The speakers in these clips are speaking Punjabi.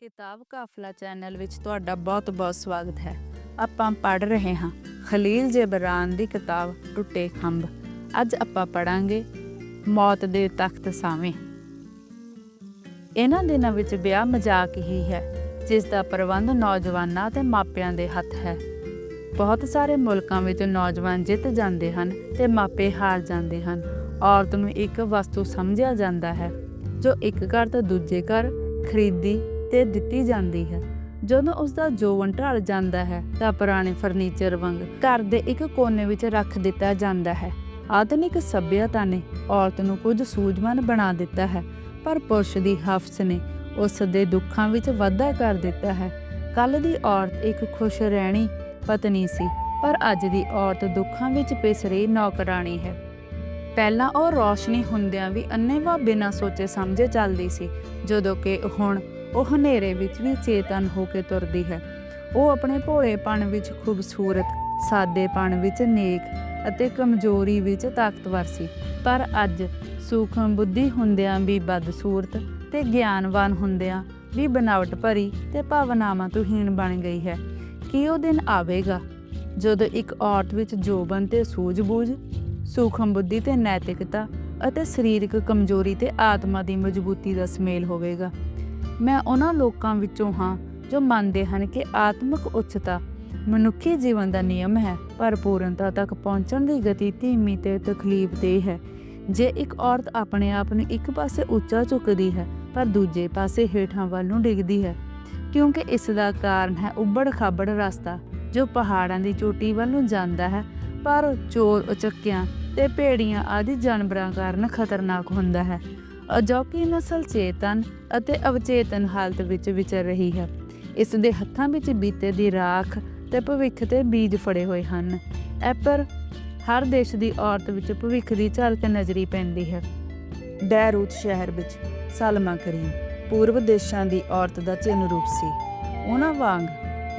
ਕਿਤਾਬ ਕਾਫਲਾ ਚੈਨਲ ਵਿੱਚ ਤੁਹਾਡਾ ਬਹੁਤ-ਬਹੁਤ ਸਵਾਗਤ ਹੈ। ਆਪਾਂ ਪੜ੍ਹ ਰਹੇ ਹਾਂ ਖਲੀਲ ਜਬਰਾਨ ਦੀ ਕਿਤਾਬ ਟੁੱਟੇ ਖੰਭ। ਅੱਜ ਆਪਾਂ ਪੜਾਂਗੇ ਮੌਤ ਦੇ ਤਖਤ ਸਾਵੇਂ। ਇਹਨਾਂ ਦਿਨਾਂ ਵਿੱਚ ਵਿਆਹ ਮਜ਼ਾਕ ਹੀ ਹੈ, ਜਿਸ ਦਾ ਪ੍ਰਬੰਧ ਨੌਜਵਾਨਾਂ ਤੇ ਮਾਪਿਆਂ ਦੇ ਹੱਥ ਹੈ। ਬਹੁਤ ਸਾਰੇ ਮੁਲਕਾਂ ਵਿੱਚ ਨੌਜਵਾਨ ਜਿੱਤ ਜਾਂਦੇ ਹਨ ਤੇ ਮਾਪੇ ਹਾਰ ਜਾਂਦੇ ਹਨ। ਔਰਤ ਨੂੰ ਇੱਕ ਵਸਤੂ ਸਮਝਿਆ ਜਾਂਦਾ ਹੈ, ਜੋ ਇੱਕ ਘਰ ਤੋਂ ਦੂਜੇ ਘਰ ਖਰੀਦੀ ਤੇ ਦਿੱਤੀ ਜਾਂਦੀ ਹੈ। ਜਦੋਂ ਉਸ ਦਾ ਜੋਵਨ ਢਲ ਜਾਂਦਾ ਹੈ, ਤਾਂ ਪੁਰਾਣੇ ਫਰਨੀਚਰ ਵਾਂਗ ਘਰ ਦੇ ਇੱਕ ਕੋਨੇ ਵਿੱਚ ਰੱਖ ਦਿੱਤਾ ਜਾਂਦਾ ਹੈ। ਆਧੁਨਿਕ ਸਭਿਅਤਾ ਨੇ ਔਰਤ ਨੂੰ ਕੁਝ ਸੂਝਵਾਨ ਬਣਾ ਦਿੱਤਾ ਹੈ, ਪਰ ਪੁਰਸ਼ ਦੀ ਹਫਸ ਨੇ ਉਸ ਦੇ ਦੁੱਖਾਂ ਵਿੱਚ ਵਾਧਾ ਕਰ ਦਿੱਤਾ ਹੈ। ਕੱਲ ਦੀ ਔਰਤ ਇੱਕ ਖੁਸ਼ ਰਹਿਣੀ ਪਤਨੀ ਸੀ, ਪਰ ਅੱਜ ਦੀ ਔਰਤ ਦੁੱਖਾਂ ਵਿੱਚ ਪਿਸ ਰਹੀ ਨੌਕਰਾਣੀ ਹੈ। ਪਹਿਲਾਂ ਉਹ ਰੋਸ਼ਨੀ ਹੁੰਦਿਆਂ ਵੀ ਅੰਨੇਵਾ ਬਿਨਾਂ ਸੋਚੇ ਸਮਝੇ ਚੱਲਦੀ ਸੀ, ਜਦੋਂ ਕਿ ਹੁਣ ਉਹ ਹਨੇਰੇ ਵਿੱਚ ਵੀ ਚੇਤਨ ਹੋ ਕੇ ਤੁਰਦੀ ਹੈ। ਉਹ ਆਪਣੇ ਭੋਲੇਪਣ ਵਿੱਚ ਖੂਬਸੂਰਤ, ਸਾਦੇਪਣ ਵਿੱਚ ਨੇਕ ਅਤੇ ਕਮਜ਼ੋਰੀ ਵਿੱਚ ਤਾਕਤਵਰ ਸੀ। ਪਰ ਅੱਜ ਸੂਖਮ ਬੁੱਧੀ ਹੁੰਦਿਆਂ ਵੀ ਬਦਸੂਰਤ ਤੇ ਗਿਆਨਵਾਨ ਹੁੰਦਿਆਂ ਵੀ ਬਨਾਵਟ ਭਰੀ ਤੇ ਭਾਵਨਾਵਾਂ ਤੋਂ ਹੀਣ ਬਣ ਗਈ ਹੈ। ਕੀ ਉਹ ਦਿਨ ਆਵੇਗਾ ਜਦੋਂ ਇੱਕ ਔਰਤ ਵਿੱਚ ਜੋਬਨ ਤੇ ਸੂਝ-ਬੂਝ, ਸੂਖਮ ਬੁੱਧੀ ਤੇ ਨੈਤਿਕਤਾ ਅਤੇ ਸਰੀਰਕ ਕਮਜ਼ੋਰੀ ਤੇ ਆਤਮਾ ਦੀ ਮਜ਼ਬੂਤੀ ਦਾ ਸਮੇਲ ਹੋਵੇਗਾ? ਮੈਂ ਉਹਨਾਂ ਲੋਕਾਂ ਵਿੱਚੋਂ ਹਾਂ ਜੋ ਮੰਨਦੇ ਹਨ ਕਿ ਆਤਮਿਕ ਉੱਚਤਾ ਮਨੁੱਖੀ ਜੀਵਨ ਦਾ ਨਿਯਮ ਹੈ, ਪਰ ਪੂਰਨਤਾ ਤੱਕ ਪਹੁੰਚਣ ਦੀ ਗਤੀ ਧੀਮੀ ਤੇ ਤਕਲੀਫਦੇਹ ਹੈ। ਜੇ ਇੱਕ ਔਰਤ ਆਪਣੇ ਆਪ ਨੂੰ ਇੱਕ ਪਾਸੇ ਉੱਚਾ ਚੁੱਕਦੀ ਹੈ, ਪਰ ਦੂਜੇ ਪਾਸੇ ਹੇਠਾਂ ਵੱਲ ਨੂੰ ਡਿੱਗਦੀ ਹੈ, ਕਿਉਂਕਿ ਇਸ ਦਾ ਕਾਰਨ ਹੈ ਉੱਬੜ ਖਾਬੜ ਰਸਤਾ, ਜੋ ਪਹਾੜਾਂ ਦੀ ਚੋਟੀ ਵੱਲ ਨੂੰ ਜਾਂਦਾ ਹੈ, ਪਰ ਚੋਰ ਉਚੱਕਿਆਂ ਤੇ ਭੇੜੀਆਂ ਆਦਿ ਜਾਨਵਰਾਂ ਕਾਰਨ ਖਤਰਨਾਕ ਹੁੰਦਾ ਹੈ। ਅਜੋਕੀ ਨਸਲ ਚੇਤਨ ਅਤੇ ਅਵਚੇਤਨ ਹਾਲਤ ਵਿੱਚ ਵਿਚਰ ਰਹੀ ਹੈ। ਇਸ ਦੇ ਹੱਥਾਂ ਵਿੱਚ ਬੀਤੇ ਦੀ ਰਾਖ ਤੇ ਭਵਿੱਖ ਤੇ ਬੀਜ ਫੜੇ ਹੋਏ ਹਨ। ਐਪਰ ਹਰ ਦੇਸ਼ ਦੀ ਔਰਤ ਵਿੱਚ ਭਵਿੱਖ ਦੀ ਝਲਕ ਨਜ਼ਰੀ ਪੈਂਦੀ ਹੈ। ਬੈਰੂਤ ਸ਼ਹਿਰ ਵਿੱਚ ਸਲਮਾ ਕਰੀਮ ਪੂਰਬ ਦੇਸ਼ਾਂ ਦੀ ਔਰਤ ਦਾ ਚਿੰਨ ਰੂਪ ਸੀ। ਉਹਨਾਂ ਵਾਂਗ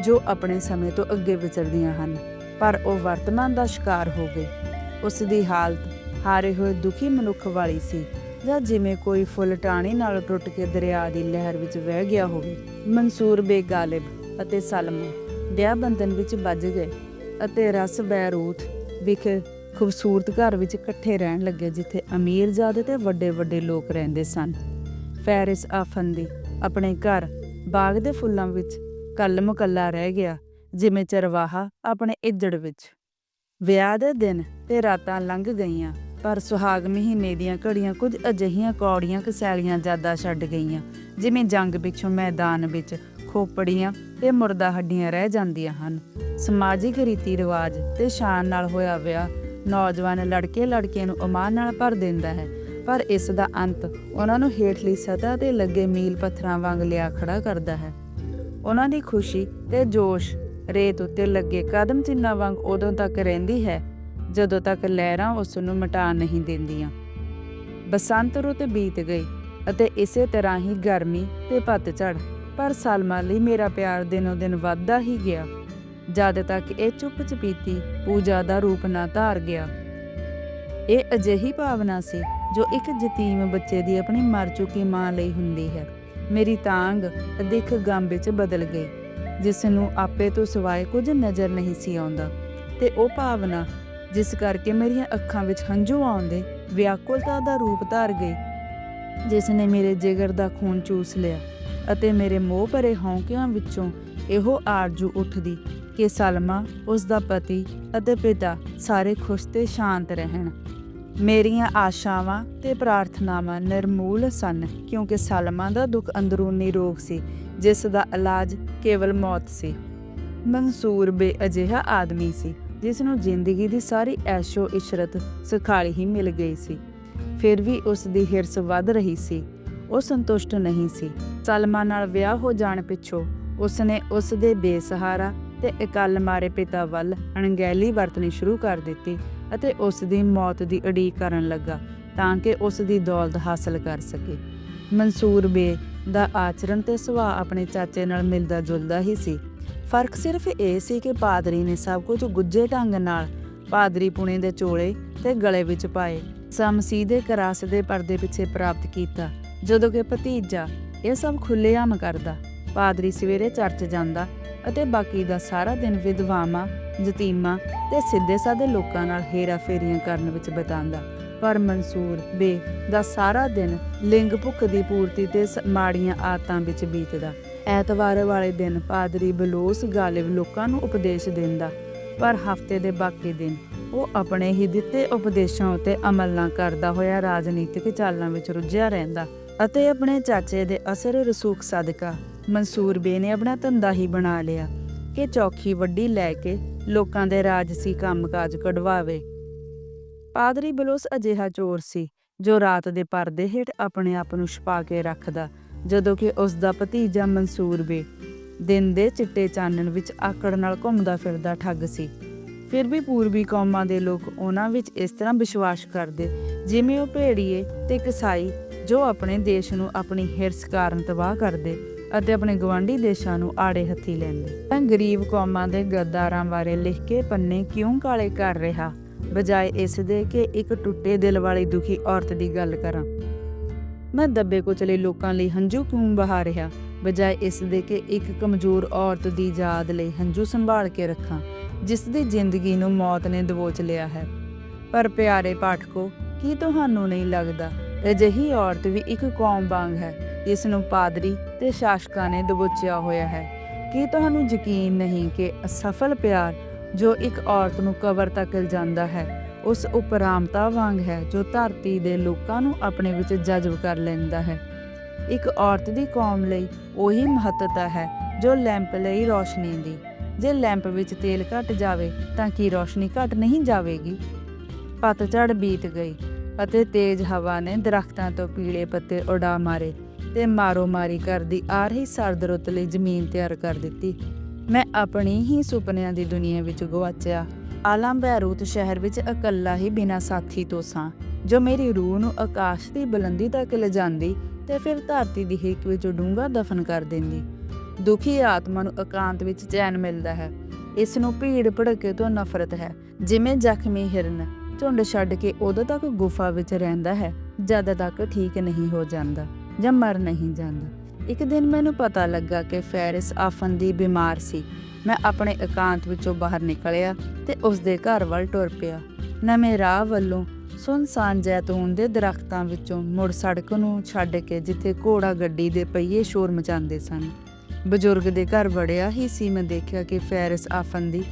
ਜੋ ਆਪਣੇ ਸਮੇਂ ਤੋਂ ਅੱਗੇ ਵਿਚਰਦੀਆਂ ਹਨ, ਪਰ ਉਹ ਵਰਤਮਾਨ ਦਾ ਸ਼ਿਕਾਰ ਹੋ ਗਏ। ਉਸ ਦੀ ਹਾਲਤ ਹਾਰੇ ਹੋਏ ਦੁਖੀ ਮਨੁੱਖ ਵਾਲੀ ਸੀ। ਜਾਂ ਜਿਵੇਂ ਕੋਈ ਫੁੱਲ ਟਾਣੀ ਨਾਲ ਟੁੱਟ ਕੇ ਦਰਿਆ ਦੀ ਲਹਿਰ ਵਿੱਚ ਵਹਿ ਗਿਆ ਹੋਵੇ, ਮਨਸੂਰ ਬੇ ਅਤੇ ਸਲਮਾ ਵਿਆਹ ਬੰਧਨ ਵਿੱਚ ਵੱਜ ਗਏ ਅਤੇ ਰਸ ਬੈਰੂਤ ਵਿਖੇ ਖੂਬਸੂਰਤ ਘਰ ਵਿੱਚ ਇਕੱਠੇ ਰਹਿਣ ਲੱਗੇ, ਜਿੱਥੇ ਅਮੀਰ ਜ਼ਾਦੇ ਤੇ ਵੱਡੇ ਵੱਡੇ ਲੋਕ ਰਹਿੰਦੇ ਸਨ। ਫੈਰਿਸ ਆਫੰਦੀ ਆਪਣੇ ਘਰ ਬਾਗ ਦੇ ਫੁੱਲਾਂ ਵਿੱਚ ਕਲਮ ਕੱਲਾ ਰਹਿ ਗਿਆ, ਜਿਵੇਂ ਚਰਵਾਹਾ ਆਪਣੇ ਇੱਜੜ ਵਿੱਚ। ਵਿਆਹ ਦੇ ਦਿਨ ਤੇ ਰਾਤਾਂ ਲੰਘ ਗਈਆਂ। ਪਰ ਸੁਹਾਗ ਮਹੀਨੇ ਦੀਆਂ ਘੜੀਆਂ ਕੁਝ ਅਜਿਹੀਆਂ ਕੌੜੀਆਂ ਕਸੈਲੀਆਂ ਜ਼ਿਆਦਾ ਛੱਡ ਗਈਆਂ, ਜਿਵੇਂ ਜੰਗ ਪਿੱਛੋਂ ਮੈਦਾਨ ਵਿੱਚ ਖੋਪੜੀਆਂ ਤੇ ਮੁਰਦਾ ਹੱਡੀਆਂ ਰਹਿ ਜਾਂਦੀਆਂ ਹਨ। ਸਮਾਜਿਕ ਰੀਤੀ ਰਿਵਾਜ ਤੇ ਸ਼ਾਨ ਨਾਲ ਹੋਇਆ ਵਿਆਹ ਨੌਜਵਾਨ ਲੜਕੇ ਲੜਕੇ ਨੂੰ ਅਮਾਨ ਨਾਲ ਭਰ ਦਿੰਦਾ ਹੈ, ਪਰ ਇਸ ਦਾ ਅੰਤ ਉਹਨਾਂ ਨੂੰ ਹੇਠਲੀ ਸਤਹ ਤੇ ਲੱਗੇ ਮੀਲ ਪੱਥਰਾਂ ਵਾਂਗ ਲਿਆ ਖੜਾ ਕਰਦਾ ਹੈ। ਉਹਨਾਂ ਦੀ ਖੁਸ਼ੀ ਤੇ ਜੋਸ਼ ਰੇਤ ਉੱਤੇ ਲੱਗੇ ਕਦਮ ਚਿੰਨਾਂ ਵਾਂਗ ਉਦੋਂ ਤੱਕ ਰਹਿੰਦੀ ਹੈ ਜਦੋਂ ਤੱਕ ਲਹਿਰਾਂ ਉਸ ਨੂੰ ਮਿਟਾ ਨਹੀਂ ਦਿੰਦੀਆਂ। ਬਸੰਤ ਰੁੱਤ ਬੀਤ ਗਈ ਅਤੇ ਇਸੇ ਤਰ੍ਹਾਂ ਹੀ ਗਰਮੀ ਤੇ ਪਤਝੜ ਪਰ ਸਲਮਾ ਲਈ ਮੇਰਾ ਪਿਆਰ ਦਿਨੋ ਦਿਨ ਵੱਧਦਾ ਹੀ ਗਿਆ। ਜਦ ਤੱਕ ਇਹ ਚੁੱਪ ਚਪੀਤੀ ਪੂਜਾ ਦਾ ਰੂਪ ਨਾ ਧਾਰ ਗਿਆ। ਇਹ ਅਜਿਹੀ ਭਾਵਨਾ ਸੀ ਜੋ ਇੱਕ ਯਤੀਮ ਬੱਚੇ ਦੀ ਆਪਣੀ ਮਰ ਚੁੱਕੀ ਮਾਂ ਲਈ ਹੁੰਦੀ ਹੈ। ਮੇਰੀ ਤਾਂਗ ਅਦਿੱਖ ਗਮ ਵਿੱਚ ਬਦਲ ਗਈ, ਜਿਸ ਨੂੰ ਆਪੇ ਤੋਂ ਸਿਵਾਏ ਕੁਝ ਨਜ਼ਰ ਨਹੀਂ ਸੀ ਆਉਂਦਾ। ਤੇ ਉਹ ਭਾਵਨਾ ਜਿਸ ਕਰਕੇ ਮੇਰੀਆਂ ਅੱਖਾਂ ਵਿੱਚ ਹੰਝੂ ਆਉਂਦੇ, ਵਿਆਕੁਲਤਾ ਦਾ ਰੂਪ ਧਾਰ ਗਏ ਜਿਸ ਨੇ ਮੇਰੇ ਜਿਗਰ ਦਾ ਖੂਨ ਚੂਸ ਲਿਆ ਅਤੇ ਮੇਰੇ ਮੋਹ ਭਰੇ ਹੌਂਕਿਆਂ ਵਿੱਚੋਂ ਇਹੋ ਆਰਜ਼ੂ ਉੱਠਦੀ ਕਿ ਸਲਮਾ, ਉਸ ਦਾ ਪਤੀ ਅਤੇ ਪਿਤਾ ਸਾਰੇ ਖੁਸ਼ ਤੇ ਸ਼ਾਂਤ ਰਹਿਣ। ਮੇਰੀਆਂ ਆਸ਼ਾਵਾਂ ਤੇ ਪ੍ਰਾਰਥਨਾਵਾਂ ਨਿਰਮੂਲ ਸਨ, ਕਿਉਂਕਿ ਸਲਮਾ ਦਾ ਦੁੱਖ ਅੰਦਰੂਨੀ ਰੋਗ ਸੀ, ਜਿਸ ਦਾ ਇਲਾਜ ਕੇਵਲ ਮੌਤ ਸੀ। ਮਨਸੂਰ ਬੇ ਅਜਿਹਾ ਆਦਮੀ ਸੀ। ਜਿਸ ਨੂੰ ਜ਼ਿੰਦਗੀ ਦੀ ਸਾਰੀ ਐਸ਼ੋ ਇਸ਼ਰਤ ਸੁਖਾਲੀ ਹੀ ਮਿਲ ਗਈ ਸੀ। ਫਿਰ ਵੀ ਉਸ ਦੀ ਹਿਰਸ ਵੱਧ ਰਹੀ ਸੀ। ਉਹ ਸੰਤੁਸ਼ਟ ਨਹੀਂ ਸੀ। ਸਲਮਾ ਨਾਲ ਵਿਆਹ ਹੋ ਜਾਣ ਪਿੱਛੋਂ ਉਸ ਨੇ ਉਸ ਦੇ ਬੇਸਹਾਰਾ ਤੇ ਇਕੱਲ ਮਾਰੇ ਪਿਤਾ ਵੱਲ ਅਣਗਹਿਲੀ ਵਰਤਣੀ ਸ਼ੁਰੂ ਕਰ ਦਿੱਤੀ ਅਤੇ ਉਸ ਦੀ ਮੌਤ ਦੀ ਉਡੀਕ ਕਰਨ ਲੱਗਾ ਤਾਂ ਕਿ ਉਸ ਦੀ ਦੌਲਤ ਹਾਸਲ ਕਰ ਸਕੇ। ਮਨਸੂਰ ਬੇ ਦਾ ਆਚਰਣ ਤੇ ਸੁਭਾਅ ਆਪਣੇ ਚਾਚੇ ਨਾਲ ਮਿਲਦਾ ਜੁਲਦਾ ਹੀ ਸੀ। ਫ਼ਰਕ ਸਿਰਫ ਇਹ ਸੀ ਕਿ ਪਾਦਰੀ ਨੇ ਸਭ ਕੁਝ ਗੁੱਜੇ ਢੰਗ ਨਾਲ ਪਾਦਰੀ ਪੁਣੇ ਦੇ ਚੋਲੇ ਤੇ ਗਲੇ ਵਿੱਚ ਪਾਏ। ਸਮਸੀ ਦੇ ਕਰਾਸ ਦੇ ਪਰਦੇ ਪਿੱਛੇ ਪ੍ਰਾਪਤ ਕੀਤਾ, ਜਦੋਂ ਕਿ ਭਤੀਜਾ ਇਹ ਸਭ ਖੁੱਲੇਆਮ ਕਰਦਾ। ਪਾਦਰੀ ਸਵੇਰੇ ਚਰਚ ਜਾਂਦਾ ਅਤੇ ਬਾਕੀ ਦਾ ਸਾਰਾ ਦਿਨ ਵਿਧਵਾਵਾਂ ਯਤੀਮਾਂ ਤੇ ਸਿੱਧੇ ਸਾਦੇ ਲੋਕਾਂ ਨਾਲ ਹੇਰਾ ਫੇਰੀਆਂ ਕਰਨ ਵਿੱਚ ਬਿਤਾਉਂਦਾ। ਪਰ ਮਨਸੂਰ ਬੇ ਦਾ ਸਾਰਾ ਦਿਨ ਲਿੰਗ ਭੁੱਖ ਦੀ ਪੂਰਤੀ ਤੇ ਮਾੜੀਆਂ ਆਦਤਾਂ ਵਿੱਚ ਬੀਤਦਾ। ਐਤਵਾਰ ਵਾਲੇ ਦਿਨ ਪਾਦਰੀ ਬਲੋਸ ਗਾਲਿਬ ਲੋਕਾਂ ਨੂੰ ਉਪਦੇਸ਼ ਦਿੰਦਾ, ਪਰ ਹਫ਼ਤੇ ਦੇ ਬਾਕੀ ਦਿਨ ਉਹ ਆਪਣੇ ਹੀ ਦਿੱਤੇ ਉਪਦੇਸ਼ਾਂ ਉੱਤੇ ਅਮਲ ਨਾ ਕਰਦਾ ਹੋਇਆ ਰਾਜਨੀਤਿਕ ਚਾਲਾਂ ਵਿੱਚ ਰੁੱਝਿਆ ਰਹਿੰਦਾ ਅਤੇ ਆਪਣੇ ਚਾਚੇ ਦੇ ਅਸਰ ਰਸੂਖ ਸਦਕਾ ਮਨਸੂਰ ਬੇ ਨੇ ਆਪਣਾ ਧੰਦਾ ਹੀ ਬਣਾ ਲਿਆ ਕਿ ਚੌਕੀ ਵੱਡੀ ਲੈ ਕੇ ਲੋਕਾਂ ਦੇ ਰਾਜਸੀ ਕੰਮਕਾਜ ਕਢਵਾਵੇ। ਪਾਦਰੀ ਬਲੋਸ ਅਜਿਹਾ ਚੋਰ ਸੀ ਜੋ ਰਾਤ ਦੇ ਪਰਦੇ ਹੇਠ ਆਪਣੇ ਆਪ ਨੂੰ ਛੁਪਾ ਕੇ ਰੱਖਦਾ ਜਦੋਂ ਕਿ ਉਸ ਦਾ ਭਤੀਜਾ ਮਨਸੂਰ ਬੇ ਦਿਨ ਦੇ ਚਿੱਟੇ ਚਾਨਣ ਵਿੱਚ ਆਕੜ ਨਾਲ ਘੁੰਮਦਾ ਫਿਰਦਾ ਠੱਗ ਸੀ। ਫਿਰ ਵੀ ਪੂਰਬੀ ਕੌਮਾਂ ਦੇ ਲੋਕ ਉਹਨਾਂ ਵਿੱਚ ਇਸ ਤਰ੍ਹਾਂ ਵਿਸ਼ਵਾਸ ਕਰਦੇ, ਜਿਵੇਂ ਉਹ ਭੇੜੀਏ ਤੇ ਕਸਾਈ, ਜੋ ਆਪਣੇ ਦੇਸ਼ ਨੂੰ ਆਪਣੀ ਹਿਰਸ ਕਾਰਨ ਤਬਾਹ ਕਰਦੇ ਅਤੇ ਆਪਣੇ ਗਵਾਂਢੀ ਦੇਸ਼ਾਂ ਨੂੰ ਆੜੇ ਹੱਥੀ ਲੈਂਦੇ। ਮੈਂ ਗਰੀਬ ਕੌਮਾਂ ਦੇ ਗੱਦਾਰਾਂ ਬਾਰੇ ਲਿਖ ਕੇ ਪੰਨੇ ਕਿਉਂ ਕਾਲੇ ਕਰ ਰਿਹਾ? ਬਜਾਏ ਇਸ ਦੇ ਕਿ ਇੱਕ ਟੁੱਟੇ ਦਿਲ ਵਾਲੀ ਦੁਖੀ ਔਰਤ ਦੀ ਗੱਲ ਕਰਾਂ। ਮੈਂ ਦੱਬੇ ਕੁਚਲੇ ਲੋਕਾਂ ਲਈ ਹੰਝੂ ਕਿਉਂ ਬਹਾ ਰਿਹਾ? ਬਜਾਏ ਇਸ ਦੇ ਕਿ ਇੱਕ ਕਮਜ਼ੋਰ ਔਰਤ ਦੀ ਯਾਦ ਲਈ ਹੰਝੂ ਸੰਭਾਲ ਕੇ ਰੱਖਾਂ, ਜਿਸ ਦੀ ਜ਼ਿੰਦਗੀ ਨੂੰ ਮੌਤ ਨੇ ਦਬੋਚ ਲਿਆ ਹੈ। ਪਰ ਪਿਆਰੇ ਪਾਠਕੋ, ਕੀ ਤੁਹਾਨੂੰ ਨਹੀਂ ਲੱਗਦਾ? ਅਜਿਹੀ ਔਰਤ ਵੀ ਇੱਕ ਕੌਮ ਵਾਂਗ ਹੈ, ਜਿਸ ਨੂੰ ਪਾਦਰੀ ਤੇ ਸ਼ਾਸਕਾਂ ਨੇ ਦਬੋਚਿਆ ਹੋਇਆ ਹੈ। ਕੀ ਤੁਹਾਨੂੰ ਯਕੀਨ ਨਹੀਂ ਕਿ ਅਸਫਲ ਪਿਆਰ, ਜੋ ਇੱਕ ਔਰਤ ਨੂੰ ਕਬਰ ਤੱਕ ਜਾਂਦਾ ਹੈ ਉਸ ਉਪਰਾਮਤਾ ਵਾਂਗ ਹੈ ਜੋ ਧਰਤੀ ਦੇ ਲੋਕਾਂ ਨੂੰ ਆਪਣੇ ਵਿੱਚ ਜਜ਼ਬ ਕਰ ਲੈਂਦਾ ਹੈ। ਇੱਕ ਔਰਤ ਦੀ ਕੌਮ ਲਈ ਉਹੀ ਮਹੱਤਤਾ ਹੈ ਜੋ ਲੈਂਪ ਲਈ ਰੋਸ਼ਨੀ ਦੀ। ਜੇ ਲੈਂਪ ਵਿੱਚ ਤੇਲ ਘਟ ਜਾਵੇ ਤਾਂ ਕੀ ਰੋਸ਼ਨੀ ਘਟ ਨਹੀਂ ਜਾਵੇਗੀ? ਪਤਝੜ ਬੀਤ ਗਈ ਅਤੇ ਤੇਜ਼ ਹਵਾ ਨੇ ਦਰਖਤਾਂ ਤੋਂ ਪੀਲੇ ਪੱਤੇ ਉਡਾ ਮਾਰੇ ਤੇ ਮਾਰੋ ਮਾਰੀ ਕਰਦੀ ਆ ਰਹੀ ਸਰਦ ਰੁੱਤ ਲਈ ਜ਼ਮੀਨ ਤਿਆਰ ਕਰ ਦਿੱਤੀ। ਮੈਂ ਆਪਣੀ ਹੀ ਸੁਪਨਿਆਂ ਦੀ ਦੁਨੀਆ ਵਿੱਚ ਗਵਾਚਿਆ ਆਲਮ ਬੈਰੂਤ ਸ਼ਹਿਰ ਵਿੱਚ ਇਕੱਲਾ ਹੀ ਬਿਨਾਂ ਸਾਥੀ ਤੋਂ ਸਾਂ। ਜੋ ਮੇਰੀ ਰੂਹ ਨੂੰ ਆਕਾਸ਼ ਦੀ ਬੁਲੰਦੀ ਤੱਕ ਲਿਜਾਂਦੀ ਤੇ ਫਿਰ ਧਰਤੀ ਦੀ ਹਿੱਕ ਵਿੱਚ ਡੂੰਘਾ ਦਫਨ ਕਰ ਦਿੰਦੀ। ਦੁਖੀ ਆਤਮਾ ਨੂੰ ਇਕਾਂਤ ਵਿੱਚ ਚੈਨ ਮਿਲਦਾ ਹੈ। ਇਸ ਨੂੰ ਭੀੜ ਭੜਕੇ ਤੋਂ ਨਫ਼ਰਤ ਹੈ। ਜਿਵੇਂ ਜ਼ਖਮੀ ਹਿਰਨ ਝੁੰਡ ਛੱਡ ਕੇ ਉਦੋਂ ਤੱਕ ਗੁਫਾ ਵਿੱਚ ਰਹਿੰਦਾ ਹੈ, ਜਦ ਤੱਕ ਠੀਕ ਨਹੀਂ ਹੋ ਜਾਂਦਾ ਜਾਂ ਮਰ ਨਹੀਂ ਜਾਂਦਾ। ਇੱਕ ਦਿਨ ਮੈਨੂੰ ਪਤਾ ਲੱਗਾ ਕਿ ਫੈਰਿਸ ਆਫੰਦੀ ਬਿਮਾਰ ਸੀ। ਮੈਂ ਆਪਣੇ ਇਕਾਂਤ ਵਿੱਚੋਂ ਬਾਹਰ ਨਿਕਲਿਆ ਤੇ ਉਸ ਦੇ ਘਰ ਵੱਲ ਟੁਰ ਪਿਆ। ਨਵੇਂ ਰਾਹ ਵੱਲੋਂ ਸੁਨਸਾਨ ਜੈਤੂਨ ਦੇ ਦਰਖਤਾਂ ਵਿੱਚੋਂ ਮੁੜ ਸੜਕ ਨੂੰ ਛੱਡ ਕੇ ਜਿੱਥੇ ਘੋੜਾ ਗੱਡੀ ਦੇ ਪਹੀਏ ਸ਼ੋਰ ਮਚਾਉਂਦੇ ਸਨ। ਬਜ਼ੁਰਗ ਦੇ ਘਰ ਵੜਿਆ ਹੀ ਸੀ, ਮੈਂ ਦੇਖਿਆ ਕਿ ਫੈਰਿਸ ਆਫੰਦੀ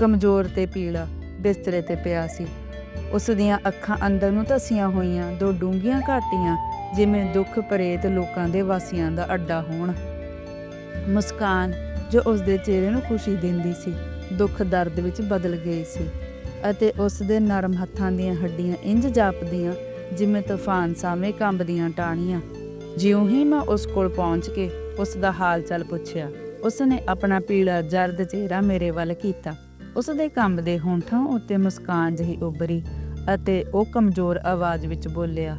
ਕਮਜ਼ੋਰ ਤੇ ਪੀਲਾ ਬਿਸਤਰੇ ਤੇ ਪਿਆ ਸੀ। ਉਸ ਦੀਆਂ ਅੱਖਾਂ ਅੰਦਰ ਨੂੰ ਧਸੀਆਂ ਹੋਈਆਂ, ਦੋ ਡੂੰਘੀਆਂ ਘਾਟੀਆਂ ਜਿਵੇਂ ਦੁੱਖ ਪ੍ਰੇਤ ਲੋਕਾਂ ਦੇ ਵਾਸੀਆਂ ਦਾ ਅੱਡਾ ਹੋਣ। ਮੁਸਕਾਨ ਜੋ ਉਸ ਦੇ ਚਿਹਰੇ ਨੂੰ ਖੁਸ਼ੀ ਦਿੰਦੀ ਸੀ, ਦੁੱਖ ਦਰਦ ਵਿੱਚ ਬਦਲ ਗਈ ਸੀ ਅਤੇ ਉਸ ਦੇ ਨਰਮ ਹੱਥਾਂ ਦੀਆਂ ਹੱਡੀਆਂ ਇੰਜ ਜਾਪਦੀਆਂ ਜਿਵੇਂ ਤੂਫਾਨ ਸਾਵੇਂ ਕੰਬਦੀਆਂ ਟਾਹਣੀਆਂ। ਜਿਉਂ ਹੀ ਮੈਂ ਉਸ ਕੋਲ ਪਹੁੰਚ ਕੇ ਉਸ ਦਾ ਹਾਲ ਚਾਲ ਪੁੱਛਿਆ। ਉਸ ਨੇ ਆਪਣਾ ਪੀਲਾ ਜਰਦ ਚਿਹਰਾ ਮੇਰੇ ਵੱਲ ਕੀਤਾ। ਉਸ ਦੇ ਕੰਬਦੇ ਹੋਂਠਾਂ ਉੱਤੇ ਮੁਸਕਾਨ ਜਿਹੀ ਉੱਭਰੀ ਅਤੇ ਉਹ ਕਮਜ਼ੋਰ ਆਵਾਜ਼ ਵਿੱਚ ਬੋਲਿਆ,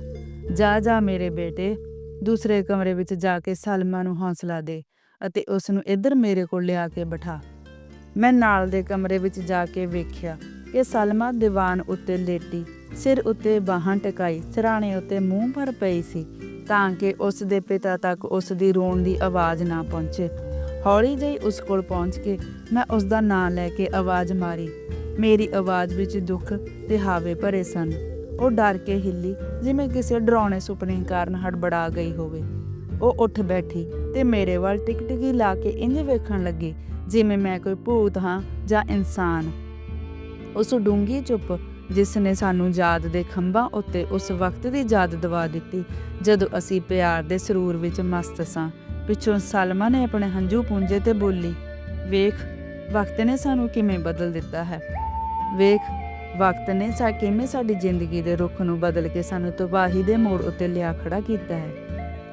ਜਾ ਜਾ ਮੇਰੇ ਬੇਟੇ, ਦੂਸਰੇ ਕਮਰੇ ਵਿੱਚ ਜਾ ਕੇ ਸਲਮਾ ਨੂੰ ਹੌਸਲਾ ਦੇ। ਅਤੇ ਉਸ ਨੂੰ ਇੱਧਰ ਮੇਰੇ ਕੋਲ ਲਿਆ ਕੇ ਬਿਠਾ। ਮੈਂ ਨਾਲ ਦੇ ਕਮਰੇ ਵਿੱਚ ਜਾ ਕੇ ਵੇਖਿਆ ਕਿ ਸਲਮਾ ਦੀਵਾਨ ਉੱਤੇ ਲੇਟੀ, ਸਿਰ ਉੱਤੇ ਬਾਹਾਂ ਟਿਕਾਈ, ਸਿਰਾਣੇ ਉੱਤੇ ਮੂੰਹ ਭਰ ਪਈ ਸੀ ਤਾਂ ਕਿ ਉਸ ਦੇ ਪਿਤਾ ਤੱਕ ਉਸ ਦੀ ਰੋਣ ਦੀ ਆਵਾਜ਼ ਨਾ ਪਹੁੰਚੇ। ਹੌਲੀ ਜਿਹੀ ਉਸ ਕੋਲ ਪਹੁੰਚ ਕੇ ਮੈਂ ਉਸ ਦਾ ਨਾਂ ਲੈ ਕੇ ਆਵਾਜ਼ ਮਾਰੀ। ਮੇਰੀ ਆਵਾਜ਼ ਵਿੱਚ ਦੁੱਖ ਤੇ ਹਾਵੇ ਭਰੇ ਸਨ। ਉਹ ਡਰ ਕੇ ਹਿੱਲੀ ਜਿਵੇਂ ਕਿਸੇ ਡਰਾਉਣੇ ਸੁਪਨੇ ਕਾਰਨ ਹੜਬੜਾ ਗਈ ਹੋਵੇ। ਉਹ ਉੱਠ ਬੈਠੀ ਤੇ ਮੇਰੇ ਵੱਲ ਟਿਕਟਿਕੀ ਲਾ ਕੇ ਇੰਜ ਵੇਖਣ ਲੱਗੀ, ਜਿਵੇਂ ਮੈਂ ਕੋਈ ਭੂਤ ਹਾਂ ਜਾਂ ਇਨਸਾਨ। ਉਸ ਡੂੰਗੀ ਚੁੱਪ ਜਿਸ ਨੇ ਸਾਨੂੰ ਯਾਦ ਦੇ ਖੰਭਾਂ ਉੱਤੇ ਉਸ ਵਕਤ ਦੀ ਯਾਦ ਦਵਾ ਦਿੱਤੀ, ਜਦੋਂ ਅਸੀਂ ਪਿਆਰ ਦੇ ਸਰੂਰ ਵਿੱਚ ਮਸਤ ਸਾਂ। ਪਿੱਛੋਂ ਸਲਮਾ ਨੇ ਆਪਣੇ ਹੰਝੂ ਪੂੰਝੇ ਤੇ ਬੋਲੀ, ਵੇਖ, ਵਕਤ ਨੇ ਸਾਨੂੰ ਕਿਵੇਂ ਬਦਲ ਦਿੱਤਾ ਹੈ? ਵੇਖ, ਵਕਤ ਨੇ ਸਾ, ਕਿਵੇਂ ਸਾਡੀ ਜ਼ਿੰਦਗੀ ਦੇ ਰੁੱਖ ਨੂੰ ਬਦਲ ਕੇ ਸਾਨੂੰ ਤਬਾਹੀ ਦੇ ਮੋੜ ਉੱਤੇ ਲਿਆ ਖੜਾ ਕੀਤਾ ਹੈ?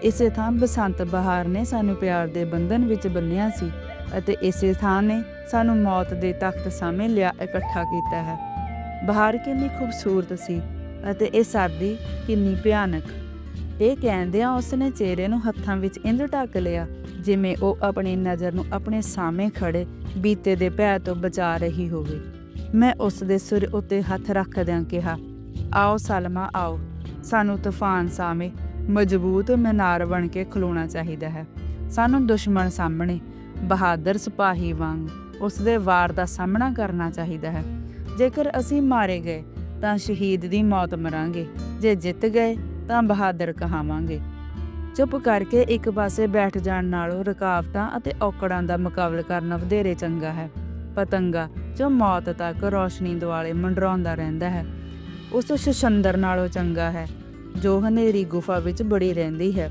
ਇਸੇ ਥਾਂ ਬਸੰਤ ਬਹਾਰ ਨੇ ਸਾਨੂੰ ਪਿਆਰ ਦੇ ਬੰਧਨ ਵਿੱਚ ਬੰਨਿਆ ਸੀ ਅਤੇ ਇਸੇ ਥਾਂ ਨੇ ਸਾਨੂੰ ਮੌਤ ਦੇ ਤਖਤ ਸਾਹਮਣੇ ਲਿਆ ਇਕੱਠਾ ਕੀਤਾ ਹੈ। ਬਹਾਰ ਕਿੰਨੀ ਖੂਬਸੂਰਤ ਸੀ ਅਤੇ ਇਹ ਸਰਦੀ ਕਿੰਨੀ ਭਿਆਨਕ। ਇਹ ਕਹਿੰਦਿਆਂ ਉਸਨੇ ਚਿਹਰੇ ਨੂੰ ਹੱਥਾਂ ਵਿੱਚ ਇੰਜ ਢੱਕ ਲਿਆ ਜਿਵੇਂ ਉਹ ਆਪਣੀ ਨਜ਼ਰ ਨੂੰ ਆਪਣੇ ਸਾਹਮਣੇ ਖੜੇ ਬੀਤੇ ਦੇ ਭੈ ਤੋਂ ਬਚਾ ਰਹੀ ਹੋਵੇ। ਮੈਂ ਉਸ ਦੇ ਸਿਰ ਉੱਤੇ ਹੱਥ ਰੱਖਦਿਆਂ ਕਿਹਾ, ਆਓ ਸਲਮਾ, ਆਓ। ਸਾਨੂੰ ਤੂਫਾਨ ਸਾਹਮਣੇ ਮਜ਼ਬੂਤ ਮਨਾਰ ਬਣ ਕੇ ਖਲੋਣਾ ਚਾਹੀਦਾ ਹੈ। ਸਾਨੂੰ ਦੁਸ਼ਮਣ ਸਾਹਮਣੇ, ਬਹਾਦਰ ਸਿਪਾਹੀ ਵਾਂਗ ਉਸ ਦੇ ਵਾਰ ਦਾ ਸਾਹਮਣਾ ਕਰਨਾ ਚਾਹੀਦਾ ਹੈ। ਜੇਕਰ ਅਸੀਂ ਮਾਰੇ ਗਏ, ਤਾਂ ਸ਼ਹੀਦ ਦੀ ਮੌਤ ਮਰਾਂਗੇ। ਜੇ ਜਿੱਤ ਗਏ, ਤਾਂ ਬਹਾਦਰ ਕਹਾਵਾਂਗੇ। ਚੁੱਪ ਕਰਕੇ ਇੱਕ ਪਾਸੇ ਬੈਠ ਜਾਣ ਨਾਲੋਂ ਰੁਕਾਵਟਾਂ ਅਤੇ ਔਕੜਾਂ ਦਾ ਮੁਕਾਬਲਾ ਕਰਨਾ ਵਧੇਰੇ ਚੰਗਾ ਹੈ। ਪਤੰਗਾ, ਜੋ ਮੌਤ ਤੱਕ ਰੌਸ਼ਨੀ ਦੁਆਲੇ ਮੰਡਰਾਉਂਦਾ ਰਹਿੰਦਾ ਹੈ, ਉਸ ਸ਼ਸ਼ੰਦਰ ਨਾਲੋਂ ਚੰਗਾ ਹੈ। ਜੋ ਹਨੇਰੀ ਗੁਫਾ ਵਿੱਚ ਬੜੀ ਰਹਿੰਦੀ ਹੈ।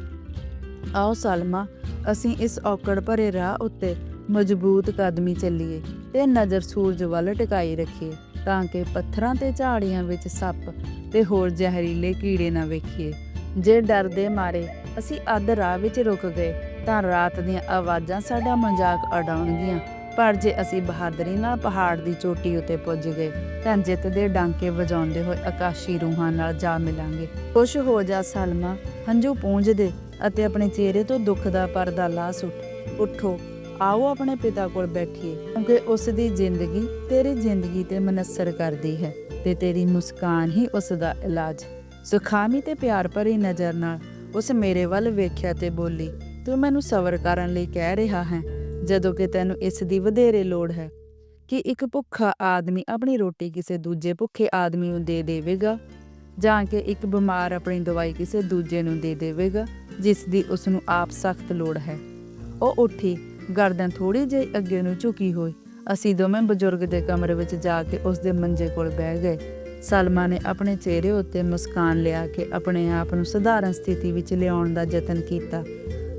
ਆਓ ਸਲਮਾ, ਅਸੀਂ ਇਸ ਔਕੜ ਭਰੇ ਰਾਹ ਉੱਤੇ ਮਜ਼ਬੂਤ ਕਦਮੀ ਚੱਲੀਏ ਤੇ ਨਜ਼ਰ ਸੂਰਜ ਵੱਲ ਟਿਕਾਈ ਰੱਖੀਏ ਤਾਂ ਕਿ ਪੱਥਰਾਂ ਤੇ ਝਾੜੀਆਂ ਵਿੱਚ ਸੱਪ ਤੇ ਹੋਰ ਜ਼ਹਿਰੀਲੇ ਕੀੜੇ ਨਾ ਵੇਖੀਏ। ਜੇ ਡਰ ਦੇ ਮਾਰੇ, ਅਸੀਂ ਅੱਧ ਰਾਹ ਵਿੱਚ ਰੁਕ ਗਏ ਤਾਂ ਰਾਤ ਦੀਆਂ ਆਵਾਜ਼ਾਂ ਸਾਡਾ ਮਜ਼ਾਕ ਉਡਾਉਣਗੀਆਂ। ਪਰ ਜੇ ਅਸੀਂ ਬਹਾਦਰੀ ਨਾਲ ਪਹਾੜ ਦੀ ਚੋਟੀ ਉੱਤੇ ਪੁੱਜ ਗਏ, ਤਾਂ ਜਿੱਤ ਦੇ ਡਾਂਕੇ ਵਜਾਉਂਦੇ ਹੋਏ ਆਕਾਸ਼ੀ ਰੂਹਾਂ ਨਾਲ ਜਾ ਮਿਲਾਂਗੇ। ਖੁਸ਼ ਹੋ ਜਾ ਸਲਮਾ, ਹੰਝੂ ਪੂੰਝਦੇ ਅਤੇ ਆਪਣੇ ਚਿਹਰੇ ਤੋਂ ਦੁੱਖ ਦਾ ਪਰਦਾ ਲਾ ਸੁੱਟ। ਉੱਠੋ, ਆਓ ਆਪਣੇ ਪਿਤਾ ਕੋਲ ਬੈਠੀਏ, ਕਿਉਂਕਿ ਉਸ ਦੀ ਜ਼ਿੰਦਗੀ ਤੇਰੀ ਜ਼ਿੰਦਗੀ ਤੇ ਮਨਸਰ ਕਰਦੀ ਹੈ ਤੇ ਤੇਰੀ ਮੁਸਕਾਨ ਹੀ ਉਸ ਦਾ ਇਲਾਜ ਸੁਖਾਮੀ ਤੇ ਪਿਆਰ ਭਰੀ ਨਜ਼ਰ ਨਾਲ ਉਸ ਮੇਰੇ ਵੱਲ ਵੇਖਿਆ ਤੇ ਬੋਲੀ, ਤੂੰ ਮੈਨੂੰ ਸਬਰ ਕਰਨ ਲਈ ਕਹਿ ਰਿਹਾ ਹੈ ਜਦੋਂ ਕਿ ਤੈਨੂੰ ਇਸ ਦੀ ਵਧੇਰੇ ਲੋੜ ਹੈ ਕਿ ਇੱਕ ਭੁੱਖਾ ਆਦਮੀ ਆਪਣੀ ਰੋਟੀ ਕਿਸੇ ਦੂਜੇ ਭੁੱਖੇ ਆਦਮੀ ਨੂੰ ਦੇ ਦੇਵੇਗਾ ਜਾਂ ਕਿ ਇੱਕ ਬਿਮਾਰ ਆਪਣੀ ਦਵਾਈ ਕਿਸੇ ਦੂਜੇ ਨੂੰ ਦੇ ਦੇਵੇਗਾ, ਜਿਸ ਦੀ ਉਸ ਨੂੰ ਆਪ ਸਖਤ ਲੋੜ ਹੈ। ਉਹ ਉੱਠੀ, ਗਰਦਨ ਥੋੜੀ ਜਿਹੀ ਅੱਗੇ ਨੂੰ ਝੁਕੀ ਹੋਈ। ਅਸੀਂ ਦੋਵੇਂ ਬਜ਼ੁਰਗ ਦੇ ਕਮਰੇ ਵਿੱਚ ਜਾ ਕੇ ਉਸ ਦੇ ਮੰਜੇ ਕੋਲ ਬਹਿ ਗਏ। ਸਲਮਾ ਨੇ ਆਪਣੇ ਚਿਹਰੇ ਉੱਤੇ ਮੁਸਕਾਨ ਲਿਆ ਕੇ ਆਪਣੇ ਆਪ ਨੂੰ ਸਧਾਰਨ ਸਥਿਤੀ ਵਿੱਚ ਲਿਆਉਣ ਦਾ ਯਤਨ ਕੀਤਾ।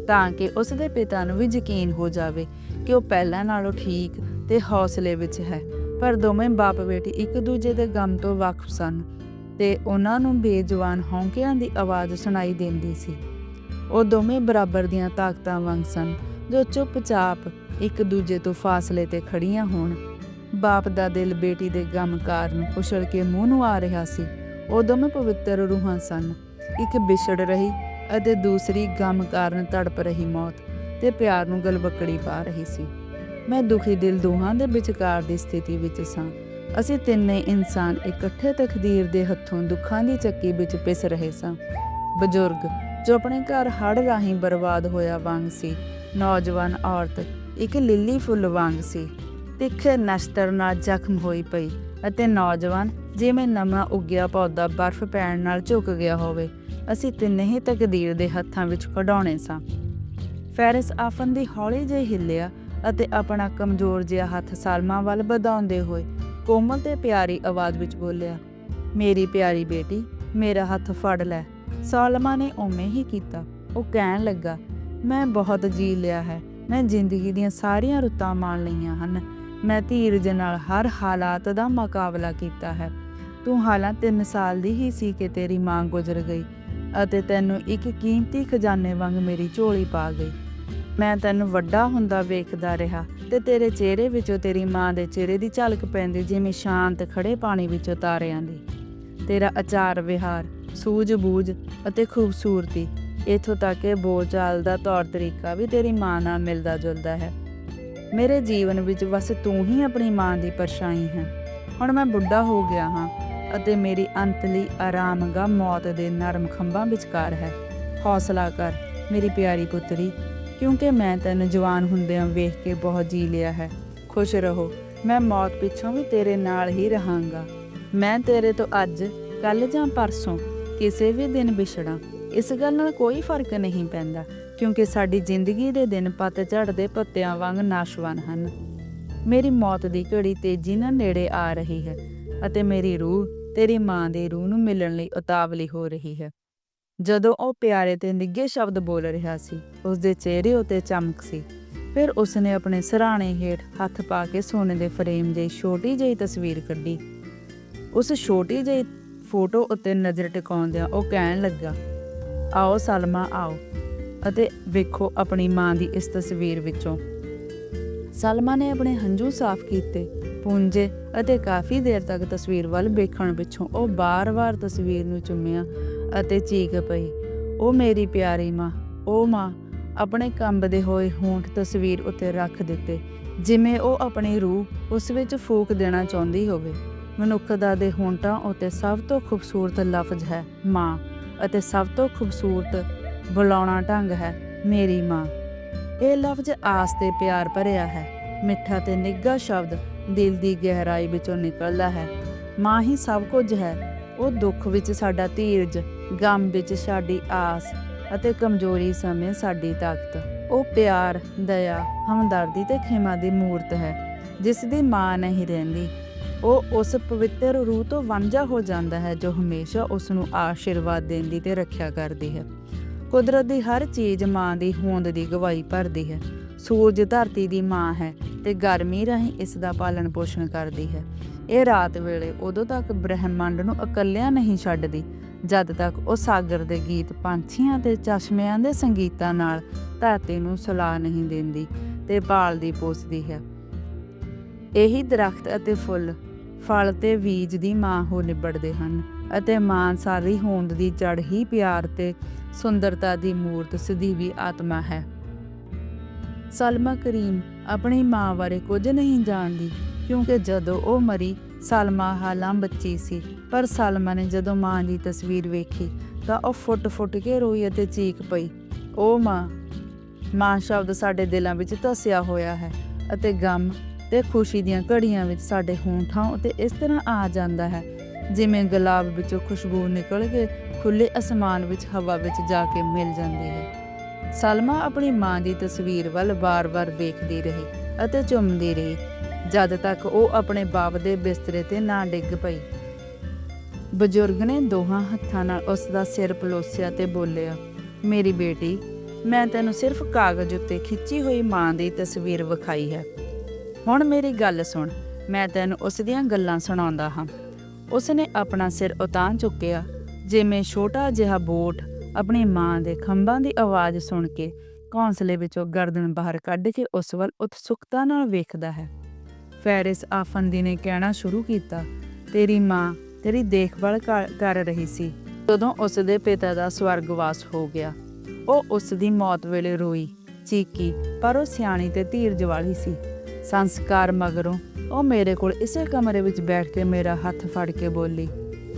ਤਾਂ ਕਿ ਉਸ ਦੇ ਪਿਤਾ ਨੂੰ ਵੀ ਯਕੀਨ ਹੋ ਜਾਵੇ ਕਿ ਉਹ ਪਹਿਲਾਂ ਨਾਲੋਂ ਠੀਕ ਤੇ ਹੌਸਲੇ ਵਿੱਚ ਹੈ। ਪਰ ਦੋਵੇਂ ਬਾਪ ਬੇਟੀ ਇੱਕ ਦੂਜੇ ਦੇ ਗਮ ਤੋਂ ਵੱਖ ਸਨ ਤੇ ਉਹਨਾਂ ਨੂੰ ਬੇਜਵਾਨ ਹੌਂਕਿਆਂ ਦੀ ਆਵਾਜ਼ ਸੁਣਾਈ ਦਿੰਦੀ ਸੀ। ਉਹ ਦੋਵੇਂ ਬਰਾਬਰ ਦੀਆਂ ਤਾਕਤਾਂ ਵਾਂਗ ਸਨ, ਜੋ ਚੁੱਪਚਾਪ ਇੱਕ ਦੂਜੇ ਤੋਂ ਫਾਸਲੇ ਤੇ ਖੜੀਆਂ ਹੋਣ। ਬਾਪ ਦਾ ਦਿਲ ਬੇਟੀ ਦੇ ਗਮ ਕਾਰਨ ਉਛਲ ਕੇ ਮੂੰਹ ਨੂੰ ਆ ਰਿਹਾ ਸੀ। ਉਹ ਦੋਵੇਂ ਪਵਿੱਤਰ ਰੂਹਾਂ ਸਨ। ਇੱਕ ਵਿਛੜ ਰਹੀ ਅਤੇ ਦੂਸਰੀ ਗਮ ਕਾਰਨ ਤੜਪ ਰਹੀ ਮੌਤ ਤੇ ਪਿਆਰ ਨੂੰ ਗਲਬਕੜੀ ਪਾ ਰਹੀ ਸੀ। ਮੈਂ ਦੁਖੀ ਦਿਲ ਦੋਹਾਂ ਦੇ ਵਿਚਕਾਰ ਦੀ ਸਥਿਤੀ ਵਿੱਚ ਸਾਂ। ਅਸੀਂ ਤਿੰਨੇ ਇਨਸਾਨ ਇਕੱਠੇ ਤਕਦੀਰ ਦੇ ਹੱਥੋਂ ਦੁੱਖਾਂ ਦੀ ਚੱਕੀ ਵਿੱਚ ਪਿਸ ਰਹੇ ਸਾਂ। ਬਜ਼ੁਰਗ, ਜੋ ਆਪਣੇ ਘਰ ਹੜ ਰਾਹੀਂ ਬਰਬਾਦ ਹੋਇਆ ਵਾਂਗ ਸੀ, ਨੌਜਵਾਨ ਔਰਤ, ਇੱਕ ਲਿੱਲੀ ਫੁੱਲ ਵਾਂਗ ਸੀ। ਤਿੱਖੇ ਨਸ਼ਤਰ ਨਾਲ ਜ਼ਖਮ ਹੋਈ ਪਈ ਅਤੇ ਨੌਜਵਾਨ, ਜਿਵੇਂ ਨਵਾਂ ਉੱਗਿਆ ਪੌਦਾ ਬਰਫ਼ ਪੈਣ ਨਾਲ ਝੁਕ ਗਿਆ ਹੋਵੇ ਅਸੀਂ ਤਿੰਨੇ ਹੀ ਤਕਦੀਰ ਦੇ ਹੱਥਾਂ ਵਿੱਚ ਖਡਾਉਣੇ ਸਾਂ। ਫੈਰਿਸ ਆਫਨ ਦੀ ਹੌਲੀ ਜਿਹੀ ਹਿੱਲਿਆ ਅਤੇ ਆਪਣਾ ਕਮਜ਼ੋਰ ਜਿਹਾ ਹੱਥ ਸਾਲਮਾ ਵੱਲ ਵਧਾਉਂਦੇ ਹੋਏ ਕੋਮਲ ਤੇ ਪਿਆਰੀ ਆਵਾਜ਼ ਵਿੱਚ ਬੋਲਿਆ, ਮੇਰੀ ਪਿਆਰੀ ਬੇਟੀ, ਮੇਰਾ ਹੱਥ ਫੜ ਲੈ। ਸਾਲਮਾ ਨੇ ਉਵੇਂ ਹੀ ਕੀਤਾ। ਉਹ ਕਹਿਣ ਲੱਗਾ, ਮੈਂ ਬਹੁਤ ਜੀ ਲਿਆ ਹੈ। ਮੈਂ ਜ਼ਿੰਦਗੀ ਦੀਆਂ ਸਾਰੀਆਂ ਰੁੱਤਾਂ ਮਾਣ ਲਈਆਂ ਹਨ। ਮੈਂ ਧੀਰਜ ਨਾਲ ਹਰ ਹਾਲਾਤ ਦਾ ਮੁਕਾਬਲਾ ਕੀਤਾ ਹੈ। ਤੂੰ ਹਾਲਾਂ 3 ਸਾਲ ਦੀ ਹੀ ਸੀ ਕਿ ਤੇਰੀ ਮਾਂ ਗੁਜ਼ਰ ਗਈ। ਅਤੇ ਤੈਨੂੰ ਇੱਕ ਕੀਮਤੀ ਖਜ਼ਾਨੇ ਵਾਂਗ ਮੇਰੀ ਝੋਲੀ ਪਾ ਗਈ। ਮੈਂ ਤੈਨੂੰ ਵੱਡਾ ਹੁੰਦਾ ਵੇਖਦਾ ਰਿਹਾ ਤੇ ਤੇਰੇ ਚਿਹਰੇ ਵਿੱਚੋਂ ਤੇਰੀ ਮਾਂ ਦੇ ਚਿਹਰੇ ਦੀ ਝਲਕ ਪੈਂਦੀ ਜਿਵੇਂ ਸ਼ਾਂਤ ਖੜੇ ਪਾਣੀ ਵਿੱਚੋਂ ਤਾਰਿਆਂ ਦੀ। ਤੇਰਾ ਆਚਾਰ ਵਿਹਾਰ, ਸੂਝ-ਬੂਝ ਅਤੇ ਖੂਬਸੂਰਤੀ, ਇਥੋਂ ਤੱਕ ਕਿ ਬੋਲਚਾਲ ਦਾ ਤੌਰ ਤਰੀਕਾ ਵੀ ਤੇਰੀ ਮਾਂ ਨਾਲ ਮਿਲਦਾ ਜੁਲਦਾ ਹੈ। ਮੇਰੇ ਜੀਵਨ ਵਿੱਚ ਬਸ ਤੂੰ ਹੀ ਆਪਣੀ ਮਾਂ ਦੀ ਪਰਛਾਈ ਹੈ। ਹੁਣ ਮੈਂ ਬੁੱਢਾ ਹੋ ਗਿਆ ਹਾਂ ਅਤੇ ਮੇਰੀ ਅੰਤ ਅੰਤਲੀ ਆਰਾਮਗਾ ਮੌਤ ਦੇ ਨਰਮ ਖੰਭਾਂ ਵਿਚਕਾਰ ਹੈ। ਹੌਸਲਾ ਕਰ, ਮੇਰੀ ਪਿਆਰੀ ਪੁੱਤਰੀ, ਕਿਉਂਕਿ ਮੈਂ ਤੈਨੂੰ ਜਵਾਨ ਹੁੰਦਿਆਂ ਵੇਖ ਕੇ ਬਹੁਤ ਜੀ ਲਿਆ ਹੈ। ਖੁਸ਼ ਰਹੋ, ਮੈਂ ਮੌਤ ਪਿੱਛੋਂ ਵੀ ਤੇਰੇ ਨਾਲ ਹੀ ਰਹਾਂਗਾ। ਮੈਂ ਤੇਰੇ ਤੋਂ ਅੱਜ ਕੱਲ ਜਾਂ ਪਰਸੋਂ ਕਿਸੇ ਵੀ ਦਿਨ ਵਿਛੜਾਂ। ਇਸ ਗੱਲ ਨਾਲ ਕੋਈ ਫ਼ਰਕ ਨਹੀਂ ਪੈਂਦਾ, ਕਿਉਂਕਿ ਸਾਡੀ ਜ਼ਿੰਦਗੀ ਦੇ ਦਿਨ ਪਤਝੜ ਦੇ ਪੱਤਿਆਂ ਵਾਂਗ ਨਾਸ਼ਵਾਨ ਹਨ। ਮੇਰੀ ਮੌਤ ਦੀ ਘੜੀ ਤੇਜ਼ੀ ਨਾਲ ਨੇੜੇ ਆ ਰਹੀ ਹੈ ਅਤੇ ਮੇਰੀ ਰੂਹ ਤੇਰੀ ਮਾਂ ਦੇ ਰੂਹ ਨੂੰ ਮਿਲਣ ਲਈ ਉਤਾਵਲੀ ਹੋ ਰਹੀ ਹੈ। ਜਦੋਂ ਉਹ ਪਿਆਰੇ ਤੇ ਨਿੱਘੇ ਸ਼ਬਦ ਬੋਲ ਰਿਹਾ ਸੀ ਉਸ ਦੇ ਚਿਹਰੇ ਉੱਤੇ ਚਮਕ ਸੀ। ਫਿਰ ਉਸਨੇ ਆਪਣੇ ਸਰਾਣੇ ਹੇਠ ਹੱਥ ਪਾ ਕੇ ਸੋਨੇ ਦੇ ਫਰੇਮ ਦੀ ਛੋਟੀ ਜਿਹੀ ਤਸਵੀਰ ਕੱਢੀ। ਉਸ ਛੋਟੀ ਜਿਹੀ ਫੋਟੋ ਉੱਤੇ ਨਜ਼ਰ ਟਿਕਾਉਂਦਿਆਂ ਉਹ ਕਹਿਣ ਲੱਗਾ, ਆਓ ਸਲਮਾ, ਆਓ ਅਤੇ ਵੇਖੋ ਆਪਣੀ ਮਾਂ ਦੀ ਇਸ ਤਸਵੀਰ ਵਿੱਚੋਂ। ਸਲਮਾ ਨੇ ਆਪਣੇ ਹੰਝੂ ਸਾਫ਼ ਕੀਤੇ। ਪੂੰਝੇ ਅਤੇ ਕਾਫੀ ਦੇਰ ਤੱਕ ਤਸਵੀਰ ਵੱਲ ਵੇਖਣ ਪਿੱਛੋਂ ਉਹ ਬਾਰ-ਬਾਰ ਤਸਵੀਰ ਨੂੰ ਚੁੰਮਿਆ ਅਤੇ ਚੀਕ ਪਈ, ਉਹ ਮੇਰੀ ਪਿਆਰੀ ਮਾਂ, ਉਹ ਮਾਂ, ਆਪਣੇ ਕੰਬਦੇ ਹੋਏ ਹੋਂਠ ਤਸਵੀਰ ਉੱਤੇ ਰੱਖ ਦਿੱਤੇ, ਜਿਵੇਂ ਉਹ ਆਪਣੀ ਰੂਹ ਉਸ ਵਿੱਚ ਫੂਕ ਦੇਣਾ ਚਾਹੁੰਦੀ ਹੋਵੇ। ਮਨੁੱਖਤਾ ਦੇ ਹੋਂਟਾਂ ਉੱਤੇ ਸਭ ਤੋਂ ਖੂਬਸੂਰਤ ਲਫ਼ਜ਼ ਹੈ ਮਾਂ ਅਤੇ ਸਭ ਤੋਂ ਖੂਬਸੂਰਤ ਬੁਲਾਉਣਾ ਢੰਗ ਹੈ ਮੇਰੀ ਮਾਂ। ਇਹ ਲਫ਼ਜ਼ ਆਸ ਤੇ ਪਿਆਰ ਭਰਿਆ ਹੈ। ਮਿੱਠਾ ਤੇ ਨਿੱਘਾ ਸ਼ਬਦ ਦਿਲ ਦੀ ਗਹਿਰਾਈ ਵਿੱਚੋਂ ਨਿਕਲਦਾ ਹੈ। ਮਾਂ ਹੀ ਸਭ ਕੁਝ ਹੈ। ਉਹ ਦੁੱਖ ਵਿੱਚ ਸਾਡਾ ਧੀਰਜ, ਗਮ ਵਿੱਚ ਸਾਡੀ ਆਸ ਅਤੇ ਕਮਜ਼ੋਰੀ ਸਮੇਂ ਸਾਡੀ ਤਾਕਤ। ਉਹ ਪਿਆਰ, ਦਇਆ, ਹਮਦਰਦੀ ਤੇ ਖਿਮਾ ਦੀ ਮੂਰਤ ਹੈ, ਜਿਸ ਦੀ ਮਾਂ ਨਹੀਂ ਰਹਿੰਦੀ। ਉਹ ਉਸ ਪਵਿੱਤਰ ਰੂਹ ਤੋਂ ਵਾਂਝਾ ਹੋ ਜਾਂਦਾ ਹੈ ਜੋ ਹਮੇਸ਼ਾ ਉਸ ਨੂੰ ਆਸ਼ੀਰਵਾਦ ਦਿੰਦੀ ਤੇ ਰੱਖਿਆ ਕਰਦੀ ਹੈ। ਕੁਦਰਤ ਦੀ ਹਰ ਚੀਜ਼ ਮਾਂ ਦੀ ਹੋਂਦ ਦੀ ਗਵਾਹੀ ਭਰਦੀ ਹੈ। ਸੂਰਜ ਧਰਤੀ ਦੀ ਮਾਂ ਹੈ ਤੇ ਗਰਮੀ ਰਾਹੀਂ ਇਸ ਦਾ ਪਾਲਣ ਪੋਸ਼ਣ ਕਰਦੀ ਹੈ। ਇਹ ਰਾਤ ਵੇਲੇ ਉਦੋਂ ਤੱਕ ਬ੍ਰਹਿਮੰਡ ਨੂੰ ਇਕੱਲਿਆਂ ਨਹੀਂ ਛੱਡਦੀ, ਜਦ ਤੱਕ ਉਹ ਸਾਗਰ ਦੇ ਗੀਤ ਪੰਛੀਆਂ ਤੇ ਚਸ਼ਮਿਆਂ ਦੇ ਸੰਗੀਤਾਂ ਨਾਲ ਧਰਤੀ ਨੂੰ ਸੁਲਾ ਨਹੀਂ ਦਿੰਦੀ ਤੇ ਪਾਲਦੀ ਪੋਸਦੀ ਹੈ। ਇਹੀ ਦਰਖਤ ਅਤੇ ਫੁੱਲ, ਫਲ ਤੇ ਬੀਜ ਦੀ ਮਾਂ ਹੋ ਨਿਬੜਦੇ ਹਨ ਅਤੇ ਮਾਂ ਸਾਰੀ ਹੋਂਦ ਦੀ ਜੜ ਹੀ ਪਿਆਰ ਤੇ ਸੁੰਦਰਤਾ ਦੀ ਮੂਰਤ, ਸਦੀਵੀ ਆਤਮਾ ਹੈ। ਸਲਮਾ ਕਰੀਮ ਆਪਣੀ ਮਾਂ ਬਾਰੇ ਕੁਝ ਨਹੀਂ ਜਾਣਦੀ, ਕਿਉਂਕਿ ਜਦੋਂ ਉਹ ਮਰੀ, ਸਲਮਾ ਹਾਲਾਂ ਬੱਚੀ ਸੀ। ਪਰ ਸਲਮਾ ਨੇ ਜਦੋਂ ਮਾਂ ਦੀ ਤਸਵੀਰ ਵੇਖੀ, ਤਾਂ ਉਹ ਫੁੱਟ-ਫੁੱਟ ਕੇ ਰੋਈ ਅਤੇ ਚੀਕ ਪਈ। ਉਹ ਮਾਂ ਮਾਂ ਸ਼ਬਦ ਸਾਡੇ ਦਿਲਾਂ ਵਿੱਚ ਧਸਿਆ ਹੋਇਆ ਹੈ ਅਤੇ ਗਮ ਤੇ ਖੁਸ਼ੀ ਦੀਆਂ ਘੜੀਆਂ ਵਿੱਚ ਸਾਡੇ ਹੋਂਠਾਂ ਉਤੇ ਇਸ ਤਰ੍ਹਾਂ ਆ ਜਾਂਦਾ ਹੈ, ਜਿਵੇਂ ਗੁਲਾਬ ਵਿੱਚੋਂ ਖੁਸ਼ਬੂ ਨਿਕਲ ਕੇ ਖੁੱਲੇ ਅਸਮਾਨ ਵਿੱਚ ਹਵਾ ਵਿੱਚ ਜਾ ਕੇ ਮਿਲ ਜਾਂਦੀ ਹੈ। ਸਲਮਾ ਆਪਣੀ ਮਾਂ ਦੀ ਤਸਵੀਰ ਵੱਲ ਵਾਰ-ਵਾਰ ਵੇਖਦੀ ਰਹੀ ਅਤੇ ਚੁੰਮਦੀ ਰਹੀ, ਜਦ ਤੱਕ ਉਹ ਆਪਣੇ ਬਾਪ ਦੇ ਬਿਸਤਰੇ ਤੇ ਨਾ ਡਿੱਗ ਪਈ। ਬਜ਼ੁਰਗ ਨੇ ਦੋਹਾਂ ਹੱਥਾਂ ਨਾਲ ਉਸ ਦਾ ਸਿਰ ਪਲੋਸਿਆ ਤੇ ਬੋਲਿਆ, ਮੇਰੀ ਬੇਟੀ, ਮੈਂ ਤੈਨੂੰ ਸਿਰਫ ਕਾਗਜ਼ ਉੱਤੇ ਖਿੱਚੀ ਹੋਈ ਮਾਂ ਦੀ ਤਸਵੀਰ ਵਿਖਾਈ ਹੈ। ਹੁਣ ਮੇਰੀ ਗੱਲ ਸੁਣ, ਮੈਂ ਤੈਨੂੰ ਉਸ ਦੀਆਂ ਗੱਲਾਂ ਸੁਣਾਉਂਦਾ ਹਾਂ। ਉਸ ਨੇ ਆਪਣਾ ਸਿਰ ਉਤਾਂ ਚੁੱਕਿਆ, ਜਿਵੇਂ ਛੋਟਾ ਜਿਹਾ ਬੋਟ ਆਪਣੀ ਮਾਂ ਦੇ ਖੰਭਾਂ ਦੀ ਆਵਾਜ਼ ਸੁਣ ਕੇ ਕੌਂਸਲੇ ਵਿੱਚੋਂ ਗਰਦਨ ਬਾਹਰ ਕੱਢ ਕੇ ਉਸ ਵੱਲ ਉਤਸੁਕਤਾ ਨਾਲ ਵੇਖਦਾ ਹੈ। ਫੈਰਿਸ ਆਫੰਦੀ ਨੇ ਕਹਿਣਾ ਸ਼ੁਰੂ ਕੀਤਾ, ਤੇਰੀ ਮਾਂ ਤੇਰੀ ਦੇਖਭਾਲ ਕਰ ਰਹੀ ਸੀ। ਜਦੋਂ ਉਸ ਦੇ ਪਿਤਾ ਦਾ ਸਵਰਗਵਾਸ ਹੋ ਗਿਆ, ਉਹ ਉਸ ਦੀ ਮੌਤ ਵੇਲੇ ਰੋਈ, ਚੀਕੀ, ਪਰ ਉਹ ਸਿਆਣੀ ਤੇ ਧੀਰਜ ਵਾਲੀ ਸੀ। ਸੰਸਕਾਰ ਮਗਰੋਂ ਉਹ ਮੇਰੇ ਕੋਲ ਇਸੇ ਕਮਰੇ ਵਿੱਚ ਬੈਠ ਕੇ ਮੇਰਾ ਹੱਥ ਫੜ ਕੇ ਬੋਲੀ,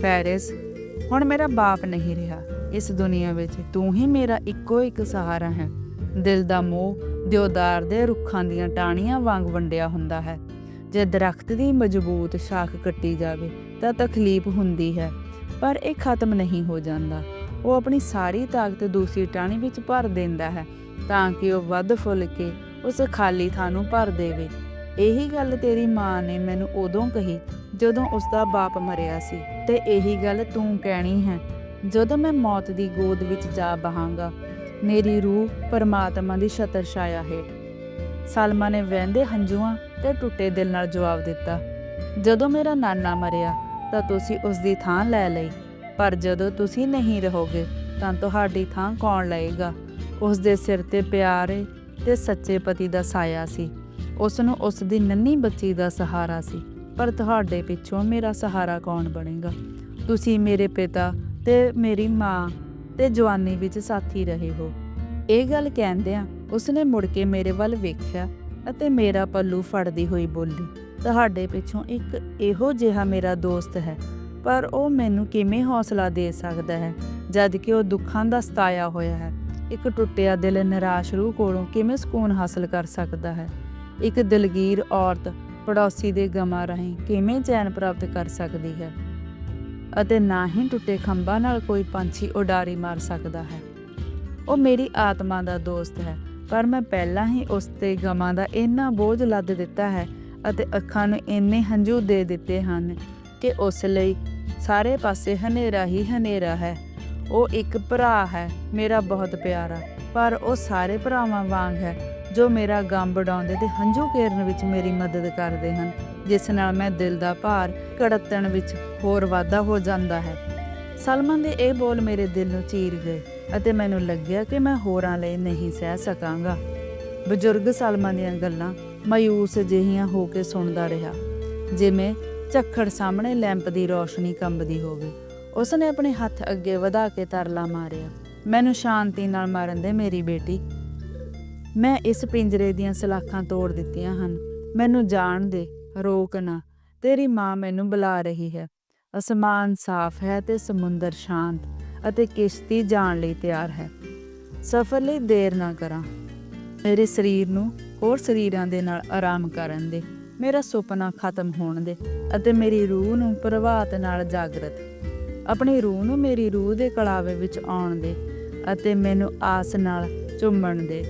ਫੈਰਿਸ, ਹੁਣ ਮੇਰਾ ਬਾਪ ਨਹੀਂ ਰਿਹਾ। ਇਸ ਦੁਨੀਆ ਵਿੱਚ। ਤੂੰ ਹੀ ਮੇਰਾ ਇੱਕੋ ਇੱਕ ਸਹਾਰਾ ਹੈ। ਦਿਲ ਦਾ ਮੋਹ ਦਿਉਦਾਰ ਦੇ ਰੁੱਖਾਂ ਦੀਆਂ ਟਾਹਣੀਆਂ ਵਾਂਗ ਵੰਡਿਆ ਹੁੰਦਾ ਹੈ। ਜੇ ਦਰਖਤ ਦੀ ਮਜ਼ਬੂਤ ਸ਼ਾਖ ਕੱਟੀ ਜਾਵੇ, ਤਾਂ ਤਕਲੀਫ ਹੁੰਦੀ ਹੈ, ਪਰ ਇਹ ਖਤਮ ਨਹੀਂ ਹੋ ਜਾਂਦਾ। ਉਹ ਆਪਣੀ ਸਾਰੀ ਤਾਕਤ ਦੂਸਰੀ ਟਾਹਣੀ ਵਿੱਚ ਭਰ ਦਿੰਦਾ ਹੈ, ਤਾਂ ਕਿ ਉਹ ਵੱਧ ਫੁੱਲ ਕੇ ਉਸ ਖਾਲੀ ਥਾਂ ਨੂੰ ਭਰ ਦੇਵੇ। ਇਹੀ ਗੱਲ ਤੇਰੀ ਮਾਂ ਨੇ ਮੈਨੂੰ ਉਦੋਂ ਕਹੀ, ਜਦੋਂ ਉਸ ਦਾ ਬਾਪ ਮਰਿਆ ਸੀ। ਤੇ ਇਹੀ ਗੱਲ ਤੂੰ ਕਹਿਣੀ ਹੈ ਜਦੋਂ ਮੈਂ ਮੌਤ ਦੀ ਗੋਦ ਵਿੱਚ ਜਾ ਬਹਾਂਗਾ, ਮੇਰੀ ਰੂਹ ਪਰਮਾਤਮਾ ਦੀ ਛਤਰ ਛਾਇਆ ਹੇਠ। ਸਲਮਾ ਨੇ ਵਹਿੰਦੇ ਹੰਝੂਆਂ ਤੇ ਟੁੱਟੇ ਦਿਲ ਨਾਲ ਜਵਾਬ ਦਿੱਤਾ, ਜਦੋਂ ਮੇਰਾ ਨਾਨਾ ਮਰਿਆ, ਤਾਂ ਤੁਸੀਂ ਉਸ ਦੀ ਥਾਂ ਲੈ ਲਈ, ਪਰ ਜਦੋਂ ਤੁਸੀਂ ਨਹੀਂ ਰਹੋਗੇ, ਤਾਂ ਤੁਹਾਡੀ ਥਾਂ ਕੌਣ ਲਏਗਾ? ਉਸ ਦੇ ਸਿਰ ਤੇ ਪਿਆਰੇ ਤੇ ਸੱਚੇ ਪਤੀ ਦਾ ਸਾਇਆ ਸੀ। ਉਸ ਨੂੰ ਉਸ ਦੀ ਨੰਨੀ ਬੱਚੀ ਦਾ ਸਹਾਰਾ ਸੀ, ਪਰ ਤੁਹਾਡੇ ਪਿੱਛੋਂ ਮੇਰਾ ਸਹਾਰਾ ਕੌਣ ਬਣੇਗਾ? ਤੁਸੀਂ ਮੇਰੇ ਪਿਤਾ ਤੇ ਮੇਰੀ ਮਾਂ ਤੇ ਜਵਾਨੀ ਵਿੱਚ ਸਾਥੀ ਰਹੇ ਹੋ। ਇਹ ਗੱਲ ਕਹਿੰਦਿਆਂ ਉਸਨੇ ਮੁੜ ਕੇ ਮੇਰੇ ਵੱਲ ਵੇਖਿਆ ਅਤੇ ਮੇਰਾ ਪੱਲੂ ਫੜਦੀ ਹੋਈ ਬੋਲੀ, ਤੁਹਾਡੇ ਪਿੱਛੋਂ ਇੱਕ ਇਹੋ ਜਿਹਾ ਮੇਰਾ ਦੋਸਤ ਹੈ, ਪਰ ਉਹ ਮੈਨੂੰ ਕਿਵੇਂ ਹੌਸਲਾ ਦੇ ਸਕਦਾ ਹੈ, ਜਦ ਕਿ ਉਹ ਦੁੱਖਾਂ ਦਾ ਸਤਾਇਆ ਹੋਇਆ ਹੈ। ਇੱਕ ਟੁੱਟਿਆ ਦਿਲ ਨਿਰਾਸ਼ ਰੂਹ ਕੋਲੋਂ ਕਿਵੇਂ ਸਕੂਨ ਹਾਸਲ ਕਰ ਸਕਦਾ ਹੈ? ਇੱਕ ਦਿਲਗੀਰ ਔਰਤ ਪੜੋਸੀ ਦੇ ਗਮਾਂ ਰਾਹੀਂ ਕਿਵੇਂ ਚੈਨ ਪ੍ਰਾਪਤ ਕਰ ਸਕਦੀ ਹੈ? ਅਤੇ ਨਾ ਹੀ ਟੁੱਟੇ ਖੰਭਾਂ ਨਾਲ ਕੋਈ ਪੰਛੀ ਉਡਾਰੀ ਮਾਰ ਸਕਦਾ ਹੈ। ਉਹ ਮੇਰੀ ਆਤਮਾ ਦਾ ਦੋਸਤ ਹੈ, ਪਰ ਮੈਂ ਪਹਿਲਾਂ ਹੀ ਉਸ ਤੇ ਗਮਾਂ ਦਾ ਇੰਨਾ ਬੋਝ ਲੱਦ ਦਿੱਤਾ ਹੈ ਅਤੇ ਅੱਖਾਂ ਨੂੰ ਇੰਨੇ ਹੰਝੂ ਦੇ ਦਿੱਤੇ ਹਨ ਕਿ ਉਸ ਲਈ ਸਾਰੇ ਪਾਸੇ ਹਨੇਰਾ ਹੀ ਹਨੇਰਾ ਹੈ। ਉਹ ਇੱਕ ਭਰਾ ਹੈ, ਮੇਰਾ ਬਹੁਤ ਪਿਆਰਾ, ਪਰ ਉਹ ਸਾਰੇ ਭਰਾਵਾਂ ਵਾਂਗ ਹੈ ਜੋ ਮੇਰਾ ਗਮ ਵਡਾਉਂਦੇ ਤੇ ਹੰਝੂ ਕੇਰਨ ਵਿੱਚ ਮੇਰੀ ਮਦਦ ਕਰਦੇ ਹਨ। ਜਿਸ ਨਾਲ ਮੈਂ ਦਿਲ ਦਾ ਭਾਰ ਕੜਤਣ ਵਿੱਚ ਹੋਰ ਵਾਧਾ ਹੋ ਜਾਂਦਾ ਹੈ। ਸਲਮਾਨ ਦੇ ਇਹ ਬੋਲ ਮੇਰੇ ਦਿਲ ਨੂੰ ਚੀਰ ਗਏ ਅਤੇ ਮੈਨੂੰ ਲੱਗਿਆ ਕਿ ਮੈਂ ਹੋਰਾਂ ਲਈ ਨਹੀਂ ਸਹਿ ਸਕਾਂਗਾ। ਬਜ਼ੁਰਗ ਸਲਮਾਨ ਦੀਆਂ ਗੱਲਾਂ ਮਾਯੂਸ ਜਿਹੀਆਂ ਹੋ ਕੇ ਸੁਣਦਾ ਰਿਹਾ। ਜਿਵੇਂ ਝੱਖੜ ਸਾਹਮਣੇ ਲੈਂਪ ਦੀ ਰੋਸ਼ਨੀ ਕੰਬਦੀ ਹੋਵੇ। ਉਸ ਨੇ ਆਪਣੇ ਹੱਥ ਅੱਗੇ ਵਧਾ ਕੇ ਤਰਲਾ ਮਾਰਿਆ। ਮੈਨੂੰ ਸ਼ਾਂਤੀ ਨਾਲ ਮਾਰਨ ਦੇ ਮੇਰੀ ਬੇਟੀ। ਮੈਂ ਇਸ ਪਿੰਜਰੇ ਦੀਆਂ ਸਲਾਖਾਂ ਤੋੜ ਦਿੱਤੀਆਂ ਹਨ। ਮੈਨੂੰ ਜਾਣ ਦੇ। ਰੋਕ ਨਾ। ਤੇਰੀ ਮਾਂ ਮੈਨੂੰ ਬੁਲਾ ਰਹੀ ਹੈ। ਅਸਮਾਨ ਸਾਫ਼ ਹੈ ਤੇ ਸਮੁੰਦਰ ਸ਼ਾਂਤ ਅਤੇ ਕਿਸ਼ਤੀ ਜਾਣ ਲਈ ਤਿਆਰ ਹੈ। ਸਫ਼ਰ ਲਈ ਦੇਰ ਨਾ ਕਰਾਂ। ਮੇਰੇ ਸਰੀਰ ਨੂੰ ਹੋਰ ਸਰੀਰਾਂ ਦੇ ਨਾਲ ਆਰਾਮ ਕਰਨ ਦੇ। ਮੇਰਾ ਸੁਪਨਾ ਖਤਮ ਹੋਣ ਦੇ ਅਤੇ ਮੇਰੀ ਰੂਹ ਨੂੰ ਪ੍ਰਭਾਤ ਨਾਲ ਜਾਗਰਤ। ਆਪਣੀ ਰੂਹ ਨੂੰ ਮੇਰੀ ਰੂਹ ਦੇ ਕਲਾਵੇ ਵਿੱਚ ਆਉਣ ਦੇ ਅਤੇ ਮੈਨੂੰ ਆਸ ਨਾਲ ਚੁੰਮਣ ਦੇ।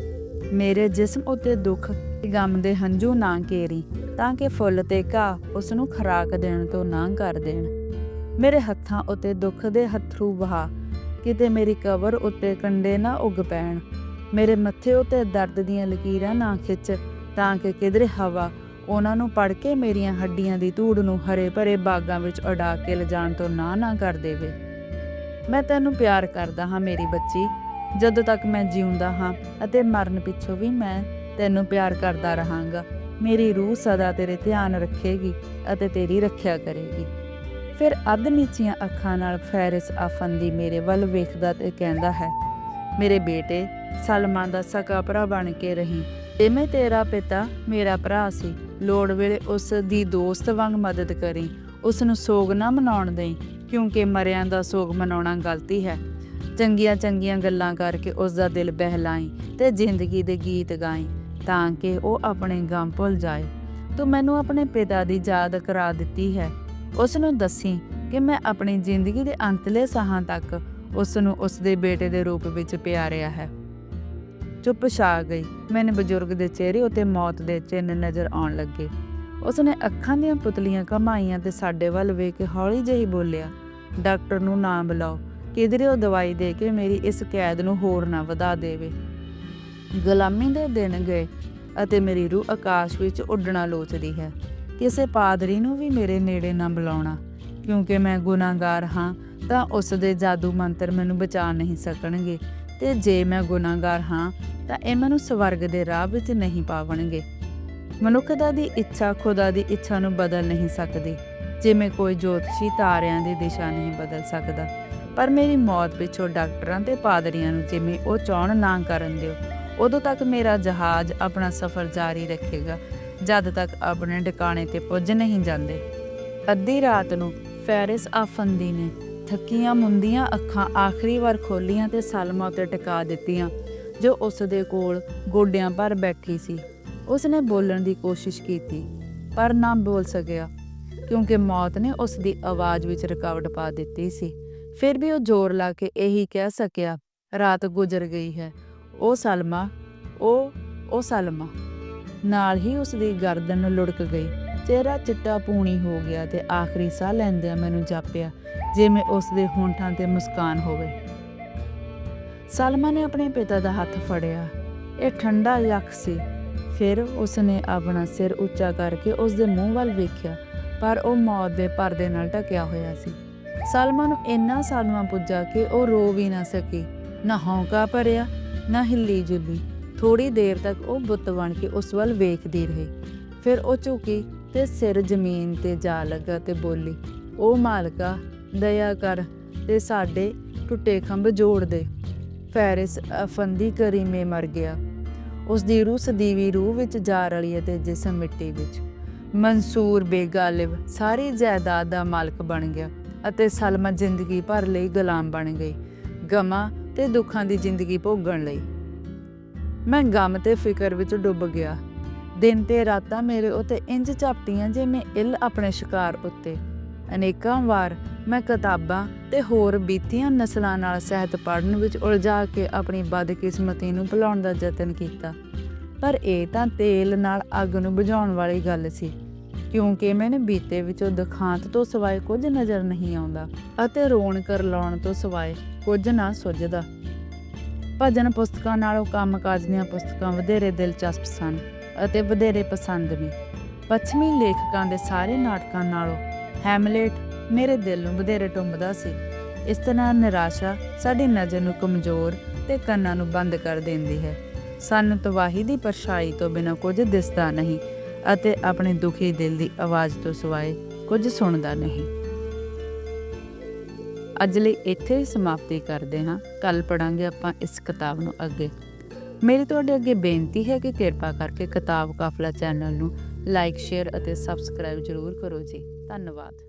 ਮੇਰੇ ਜਿਸਮ ਉੱਤੇ ਦੁੱਖ ਗਮ ਦੇ ਹੰਝੂ ਨਾ ਕੇਰੀ ਤਾਂ ਕਿ ਫੁੱਲ ਤੇ ਘਾਹ ਉਸ ਨੂੰ ਖਰਾਕ ਦੇਣ ਤੋਂ ਨਾ ਕਰ ਦੇਣ। ਮੇਰੇ ਹੱਥਾਂ ਉਤੇ ਦੁੱਖ ਦੇ ਹੱਥਰੂ ਵਹਾ, ਕਿਤੇ ਮੇਰੀ ਕਬਰ ਉਤੇ ਕੰਡੇ ਨਾ ਉੱਗ ਪੈਣ। ਮੇਰੇ ਮੱਥੇ ਉਤੇ ਦਰਦ ਦੀਆਂ ਲਕੀਰਾਂ ਨਾ ਖਿੱਚ, ਤਾਂ ਕਿ ਕਿਧਰੇ ਹਵਾ ਉਹਨਾਂ ਨੂੰ ਪੜ ਕੇ ਮੇਰੀਆਂ ਹੱਡੀਆਂ ਦੀ ਧੂੜ ਨੂੰ ਹਰੇ ਭਰੇ ਬਾਗਾਂ ਵਿੱਚ ਉਡਾ ਕੇ ਲਿਜਾਣ ਤੋਂ ਨਾ ਨਾ ਕਰ ਦੇਵੇ। ਮੈਂ ਤੈਨੂੰ ਪਿਆਰ ਕਰਦਾ ਹਾਂ ਮੇਰੀ ਬੱਚੀ, ਜਦੋਂ ਤੱਕ ਮੈਂ ਜਿਉਂਦਾ ਹਾਂ ਅਤੇ ਮਰਨ ਪਿੱਛੋਂ ਵੀ ਮੈਂ ਤੈਨੂੰ ਪਿਆਰ ਕਰਦਾ ਰਹਾਂਗਾ। ਮੇਰੀ ਰੂਹ ਸਦਾ ਤੇਰੇ ਧਿਆਨ ਰੱਖੇਗੀ ਅਤੇ ਤੇਰੀ ਰੱਖਿਆ ਕਰੇਗੀ। ਫਿਰ ਅੱਧ ਨੀਚੀਆਂ ਅੱਖਾਂ ਨਾਲ ਫੈਰਿਸ ਆਫੰਦੀ ਮੇਰੇ ਵੱਲ ਵੇਖਦਾ ਤੇ ਕਹਿੰਦਾ ਹੈ, ਮੇਰੇ ਬੇਟੇ ਸਲਮਾਨ ਦਾ ਸਕਾ ਭਰਾ ਬਣ ਕੇ ਰਹੀ। ਤੇ ਮੈਂ ਤੇਰਾ ਪਿਤਾ, ਮੇਰਾ ਭਰਾ ਸੀ, ਲੋੜ ਵੇਲੇ ਉਸ ਦੀ ਦੋਸਤ ਵਾਂਗ ਮਦਦ ਕਰੀ, ਉਸ ਨੂੰ ਸੋਗ ਨਾ ਮਨਾਉਣ ਦੇਈ, ਕਿਉਂਕਿ ਮਰਿਆਂ ਦਾ ਸੋਗ ਮਨਾਉਣਾ ਗਲਤੀ ਹੈ। ਚੰਗੀਆਂ ਚੰਗੀਆਂ ਗੱਲਾਂ ਕਰਕੇ ਉਸ ਦਾ ਦਿਲ ਬਹਿਲਾਈ ਤੇ ਜ਼ਿੰਦਗੀ ਦੇ ਗੀਤ ਗਾਈ। ਤਾਂ ਕਿ ਉਹ ਆਪਣੇ ਗਮ ਭੁੱਲ ਜਾਏ। ਤੂੰ ਮੈਨੂੰ ਆਪਣੇ ਪਿਤਾ ਦੀ ਯਾਦ ਕਰਾ ਦਿੱਤੀ ਹੈ। ਉਸ ਨੂੰ ਦੱਸੀ ਕਿ ਮੈਂ ਆਪਣੀ ਜ਼ਿੰਦਗੀ ਦੇ ਅੰਤਲੇ ਸਾਹਾਂ ਤੱਕ ਉਸ ਨੂੰ ਉਸ ਦੇ ਬੇਟੇ ਦੇ ਰੂਪ ਵਿੱਚ ਪਿਆਰਿਆ ਹੈ। ਚੁੱਪ ਛਾ ਗਈ। ਮੈਨੂੰ ਬਜ਼ੁਰਗ ਦੇ ਚਿਹਰੇ ਉਤੇ ਮੌਤ ਦੇ ਚਿੰਨ ਨਜ਼ਰ ਆਉਣ ਲੱਗੇ। ਉਸਨੇ ਅੱਖਾਂ ਦੀਆਂ ਪੁਤਲੀਆਂ ਕਮਾਈਆਂ ਤੇ ਸਾਡੇ ਵੱਲ ਵੇਖ ਕੇ ਹੌਲੀ ਜਿਹੀ ਬੋਲਿਆ, ਡਾਕਟਰ ਨੂੰ ਨਾ ਬੁਲਾਓ। ਕਿਧਰੇ ਉਹ ਦਵਾਈ ਦੇ ਕੇ ਮੇਰੀ ਇਸ ਕੈਦ ਨੂੰ ਹੋਰ ਨਾ ਵਧਾ ਦੇਵੇ। ਗੁਲਾਮੀ ਦੇ ਦਿਨ ਗਏ ਅਤੇ ਮੇਰੀ ਰੂਹ ਆਕਾਸ਼ ਵਿੱਚ ਉੱਡਣਾ ਲੋਚਦੀ ਹੈ ਕਿਸੇ ਪਾਦਰੀ ਨੂੰ ਵੀ ਮੇਰੇ ਨੇੜੇ ਨਾ ਬੁਲਾਉਣਾ। ਕਿਉਂਕਿ ਮੈਂ ਗੁਨਾਹਗਾਰ ਹਾਂ, ਤਾਂ ਉਸ ਦੇ ਜਾਦੂ ਮੰਤਰ ਮੈਨੂੰ ਬਚਾ ਨਹੀਂ ਸਕਣਗੇ ਤੇ ਜੇ ਮੈਂ ਗੁਨਾਹਗਾਰ ਹਾਂ, ਤਾਂ ਇਹ ਮੈਨੂੰ ਸਵਰਗ ਦੇ ਰਾਹ ਵਿੱਚ ਨਹੀਂ ਪਾਵਣਗੇ। ਮਨੁੱਖਤਾ ਦੀ ਇੱਛਾ ਖੁਦਾ ਦੀ ਇੱਛਾ ਨੂੰ ਬਦਲ ਨਹੀਂ ਸਕਦੀ। ਜਿਵੇਂ ਕੋਈ ਜੋਤਸ਼ੀ ਤਾਰਿਆਂ ਦੀ ਦਿਸ਼ਾ ਨਹੀਂ ਬਦਲ ਸਕਦਾ। ਪਰ ਮੇਰੀ ਮੌਤ ਪਿੱਛੋਂ ਡਾਕਟਰਾਂ ਤੇ ਪਾਦਰੀਆਂ ਨੂੰ ਜਿਵੇਂ ਉਹ ਚਾਹਣ ਨਾ ਕਰਨ ਦਿਓ। ਉਦੋਂ ਤੱਕ ਮੇਰਾ ਜਹਾਜ਼ ਆਪਣਾ ਸਫ਼ਰ ਜਾਰੀ ਰੱਖੇਗਾ। ਜਦ ਤੱਕ ਆਪਣੇ ਟਿਕਾਣੇ ਤੇ ਪੁੱਜ ਨਹੀਂ ਜਾਂਦੇ। ਅੱਧੀ ਰਾਤ ਨੂੰ ਫੈਰਿਸ ਆਫੰਦੀ ਨੇ ਥੱਕੀਆਂ ਮੁੰਦੀਆਂ ਅੱਖਾਂ ਆਖਰੀ ਵਾਰ ਖੋਲੀਆਂ ਤੇ ਸਲਮਾ ਉੱਤੇ ਟਿਕਾ ਦਿੱਤੀਆਂ, ਜੋ ਉਸ ਦੇ ਕੋਲ ਗੋਡਿਆਂ ਪਰ ਬੈਠੀ ਸੀ। ਉਸ ਨੇ ਬੋਲਣ ਦੀ ਕੋਸ਼ਿਸ਼ ਕੀਤੀ, ਪਰ ਨਾ ਬੋਲ ਸਕਿਆ, ਕਿਉਂਕਿ ਮੌਤ ਨੇ ਉਸ ਦੀ ਆਵਾਜ਼ ਵਿੱਚ ਰੁਕਾਵਟ ਪਾ ਦਿੱਤੀ ਸੀ। ਫਿਰ ਵੀ ਉਹ ਜ਼ੋਰ ਲਾ ਕੇ ਇਹੀ ਕਹਿ ਸਕਿਆ, ਰਾਤ ਗੁਜ਼ਰ ਗਈ ਹੈ ਉਹ ਸਲਮਾ, ਉਹ ਉਹ ਸਲਮਾ। ਨਾਲ ਹੀ ਉਸ ਦੀ ਗਰਦਨ ਲੁੜਕ ਗਈ। ਚਿਹਰਾ ਚਿੱਟਾ ਪੂਣੀ ਹੋ ਗਿਆ ਤੇ ਆਖਰੀ ਸਾਹ ਲੈਂਦਿਆਂ ਮੈਨੂੰ ਜਾਪਿਆ ਜਿਵੇਂ ਉਸ ਦੇ ਹੋਂਠਾਂ ਤੇ ਮੁਸਕਾਨ ਹੋਵੇ। ਸਲਮਾ ਨੇ ਆਪਣੇ ਪਿਤਾ ਦਾ ਹੱਥ ਫੜਿਆ। ਇਹ ਠੰਡਾ ਯੱਖ ਸੀ। ਫਿਰ ਉਸ ਨੇ ਆਪਣਾ ਸਿਰ ਉੱਚਾ ਕਰਕੇ ਉਸ ਦੇ ਮੂੰਹ ਵੱਲ ਵੇਖਿਆ, ਪਰ ਉਹ ਮੌਤ ਦੇ ਪਰਦੇ ਨਾਲ ਢਕਿਆ ਹੋਇਆ ਸੀ। ਸਲਮਾ ਨੂੰ ਇੰਨਾ ਸਦਮਾ ਪੁੱਜਾ ਕਿ ਉਹ ਰੋ ਵੀ ਨਾ ਸਕੀ। ਨਾ ਹੌਂਕਾ ਭਰਿਆ ਨਾ ਹਿੱਲੀ ਜੁਲੀ। ਥੋੜੀ ਦੇਰ ਤੱਕ ਉਹ ਬੁੱਤ ਬਣ ਕੇ ਉਸ ਵੱਲ ਵੇਖਦੀ ਰਹੀ। ਫਿਰ ਉਹ ਝੁਕੀ ਤੇ ਸਿਰ ਜ਼ਮੀਨ ਤੇ ਜਾ ਲੱਗਾ ਤੇ ਬੋਲੀ, ਉਹ ਮਾਲਕਾ, ਦਇਆ ਕਰ ਤੇ ਸਾਡੇ ਟੁੱਟੇ ਖੰਭ ਜੋੜ ਦੇ। ਫੈਰਿਸ ਅਫੰਦੀ ਕਰੀਮੇ ਮਰ ਗਿਆ। ਉਸ ਦੀ ਰੂਹ ਸਦੀਵੀ ਰੂਹ ਵਿੱਚ ਜਾ ਰਲੀ ਅਤੇ ਜਿਸਮ ਮਿੱਟੀ ਵਿੱਚ। ਮਨਸੂਰ ਬੇਗਾਲਿਬ, ਸਾਰੀ ਜਾਇਦਾਦ ਦਾ ਮਾਲਕ ਬਣ ਗਿਆ ਅਤੇ ਸਲਮਾ ਜ਼ਿੰਦਗੀ ਭਰ ਲਈ ਗੁਲਾਮ ਬਣ ਗਈ। ਗਮਾ ਤੇ ਦੁੱਖਾਂ ਦੀ ਜ਼ਿੰਦਗੀ ਭੋਗਣ ਲਈ। ਮੈਂ ਗਮ ਤੇ ਫਿਕਰ ਵਿੱਚ ਡੁੱਬ ਗਿਆ। ਦਿਨ ਤੇ ਰਾਤਾਂ ਮੇਰੇ ਉੱਤੇ ਇੰਜ ਝਾਪਟੀਆਂ ਜਿਵੇਂ ਇੱਲ ਆਪਣੇ ਸ਼ਿਕਾਰ ਉੱਤੇ। ਅਨੇਕਾਂ ਵਾਰ ਮੈਂ ਕਿਤਾਬਾਂ ਤੇ ਹੋਰ ਬੀਤੀਆਂ ਨਸਲਾਂ ਨਾਲ ਸਹਿਤ ਪੜਨ ਵਿੱਚ ਉਲਝਾ ਕੇ ਆਪਣੀ ਬਦਕਿਸਮਤੀ ਨੂੰ ਭੁਲਾਉਣ ਦਾ ਯਤਨ ਕੀਤਾ। ਪਰ ਇਹ ਤਾਂ ਤੇਲ ਨਾਲ ਅੱਗ ਨੂੰ ਬੁਝਾਉਣ ਵਾਲੀ ਗੱਲ ਸੀ। ਕਿਉਂਕਿ ਮੈਨੂੰ ਬੀਤੇ ਵਿੱਚੋਂ ਦੁਖਾਂਤ ਤੋਂ ਸਿਵਾਏ ਕੁਝ ਨਜ਼ਰ ਨਹੀਂ ਆਉਂਦਾ ਅਤੇ ਰੋਣ ਕਰ ਲਾਉਣ ਤੋਂ ਸਿਵਾਏ ਕੁਝ ਨਾ ਸੁੱਝਦਾ। ਭਜਨ ਪੁਸਤਕਾਂ ਨਾਲੋਂ ਕੰਮਕਾਜ ਦੀਆਂ ਪੁਸਤਕਾਂ ਵਧੇਰੇ ਦਿਲਚਸਪ ਸਨ ਅਤੇ ਵਧੇਰੇ ਪਸੰਦ ਵੀ। ਪੱਛਮੀ ਲੇਖਕਾਂ ਦੇ ਸਾਰੇ ਨਾਟਕਾਂ ਨਾਲੋਂ ਹੈਮਲੇਟ ਮੇਰੇ ਦਿਲ ਨੂੰ ਵਧੇਰੇ ਟੁੰਬਦਾ ਸੀ। ਇਸ ਤਰ੍ਹਾਂ ਨਿਰਾਸ਼ਾ ਸਾਡੀ ਨਜ਼ਰ ਨੂੰ ਕਮਜ਼ੋਰ ਤੇ ਕੰਨਾਂ ਨੂੰ ਬੰਦ ਕਰ ਦਿੰਦੀ ਹੈ। ਸਾਨੂੰ ਤਵਾਹੀ ਦੀ ਪਰਛਾਈ ਤੋਂ ਬਿਨਾਂ ਕੁਝ ਦਿਸਦਾ ਨਹੀਂ ਅਤੇ ਆਪਣੇ ਦੁਖੀ ਦਿਲ ਦੀ ਆਵਾਜ਼ ਤੋਂ ਸਿਵਾਏ ਕੁਝ ਸੁਣਦਾ ਨਹੀਂ। ਅੱਜ ਲਈ ਇੱਥੇ ਹੀ ਸਮਾਪਤੀ ਕਰਦੇ ਹਾਂ। ਕੱਲ ਪੜਾਂਗੇ ਆਪਾਂ ਇਸ ਕਿਤਾਬ ਨੂੰ ਅੱਗੇ। ਮੇਰੀ ਤੁਹਾਡੇ ਅੱਗੇ ਬੇਨਤੀ ਹੈ ਕਿ ਕਿਰਪਾ ਕਰਕੇ ਕਿਤਾਬ ਕਾਫਲਾ ਚੈਨਲ ਨੂੰ ਲਾਈਕ, ਸ਼ੇਅਰ ਅਤੇ ਸਬਸਕ੍ਰਾਈਬ ਜ਼ਰੂਰ ਕਰੋ ਜੀ। ਧੰਨਵਾਦ।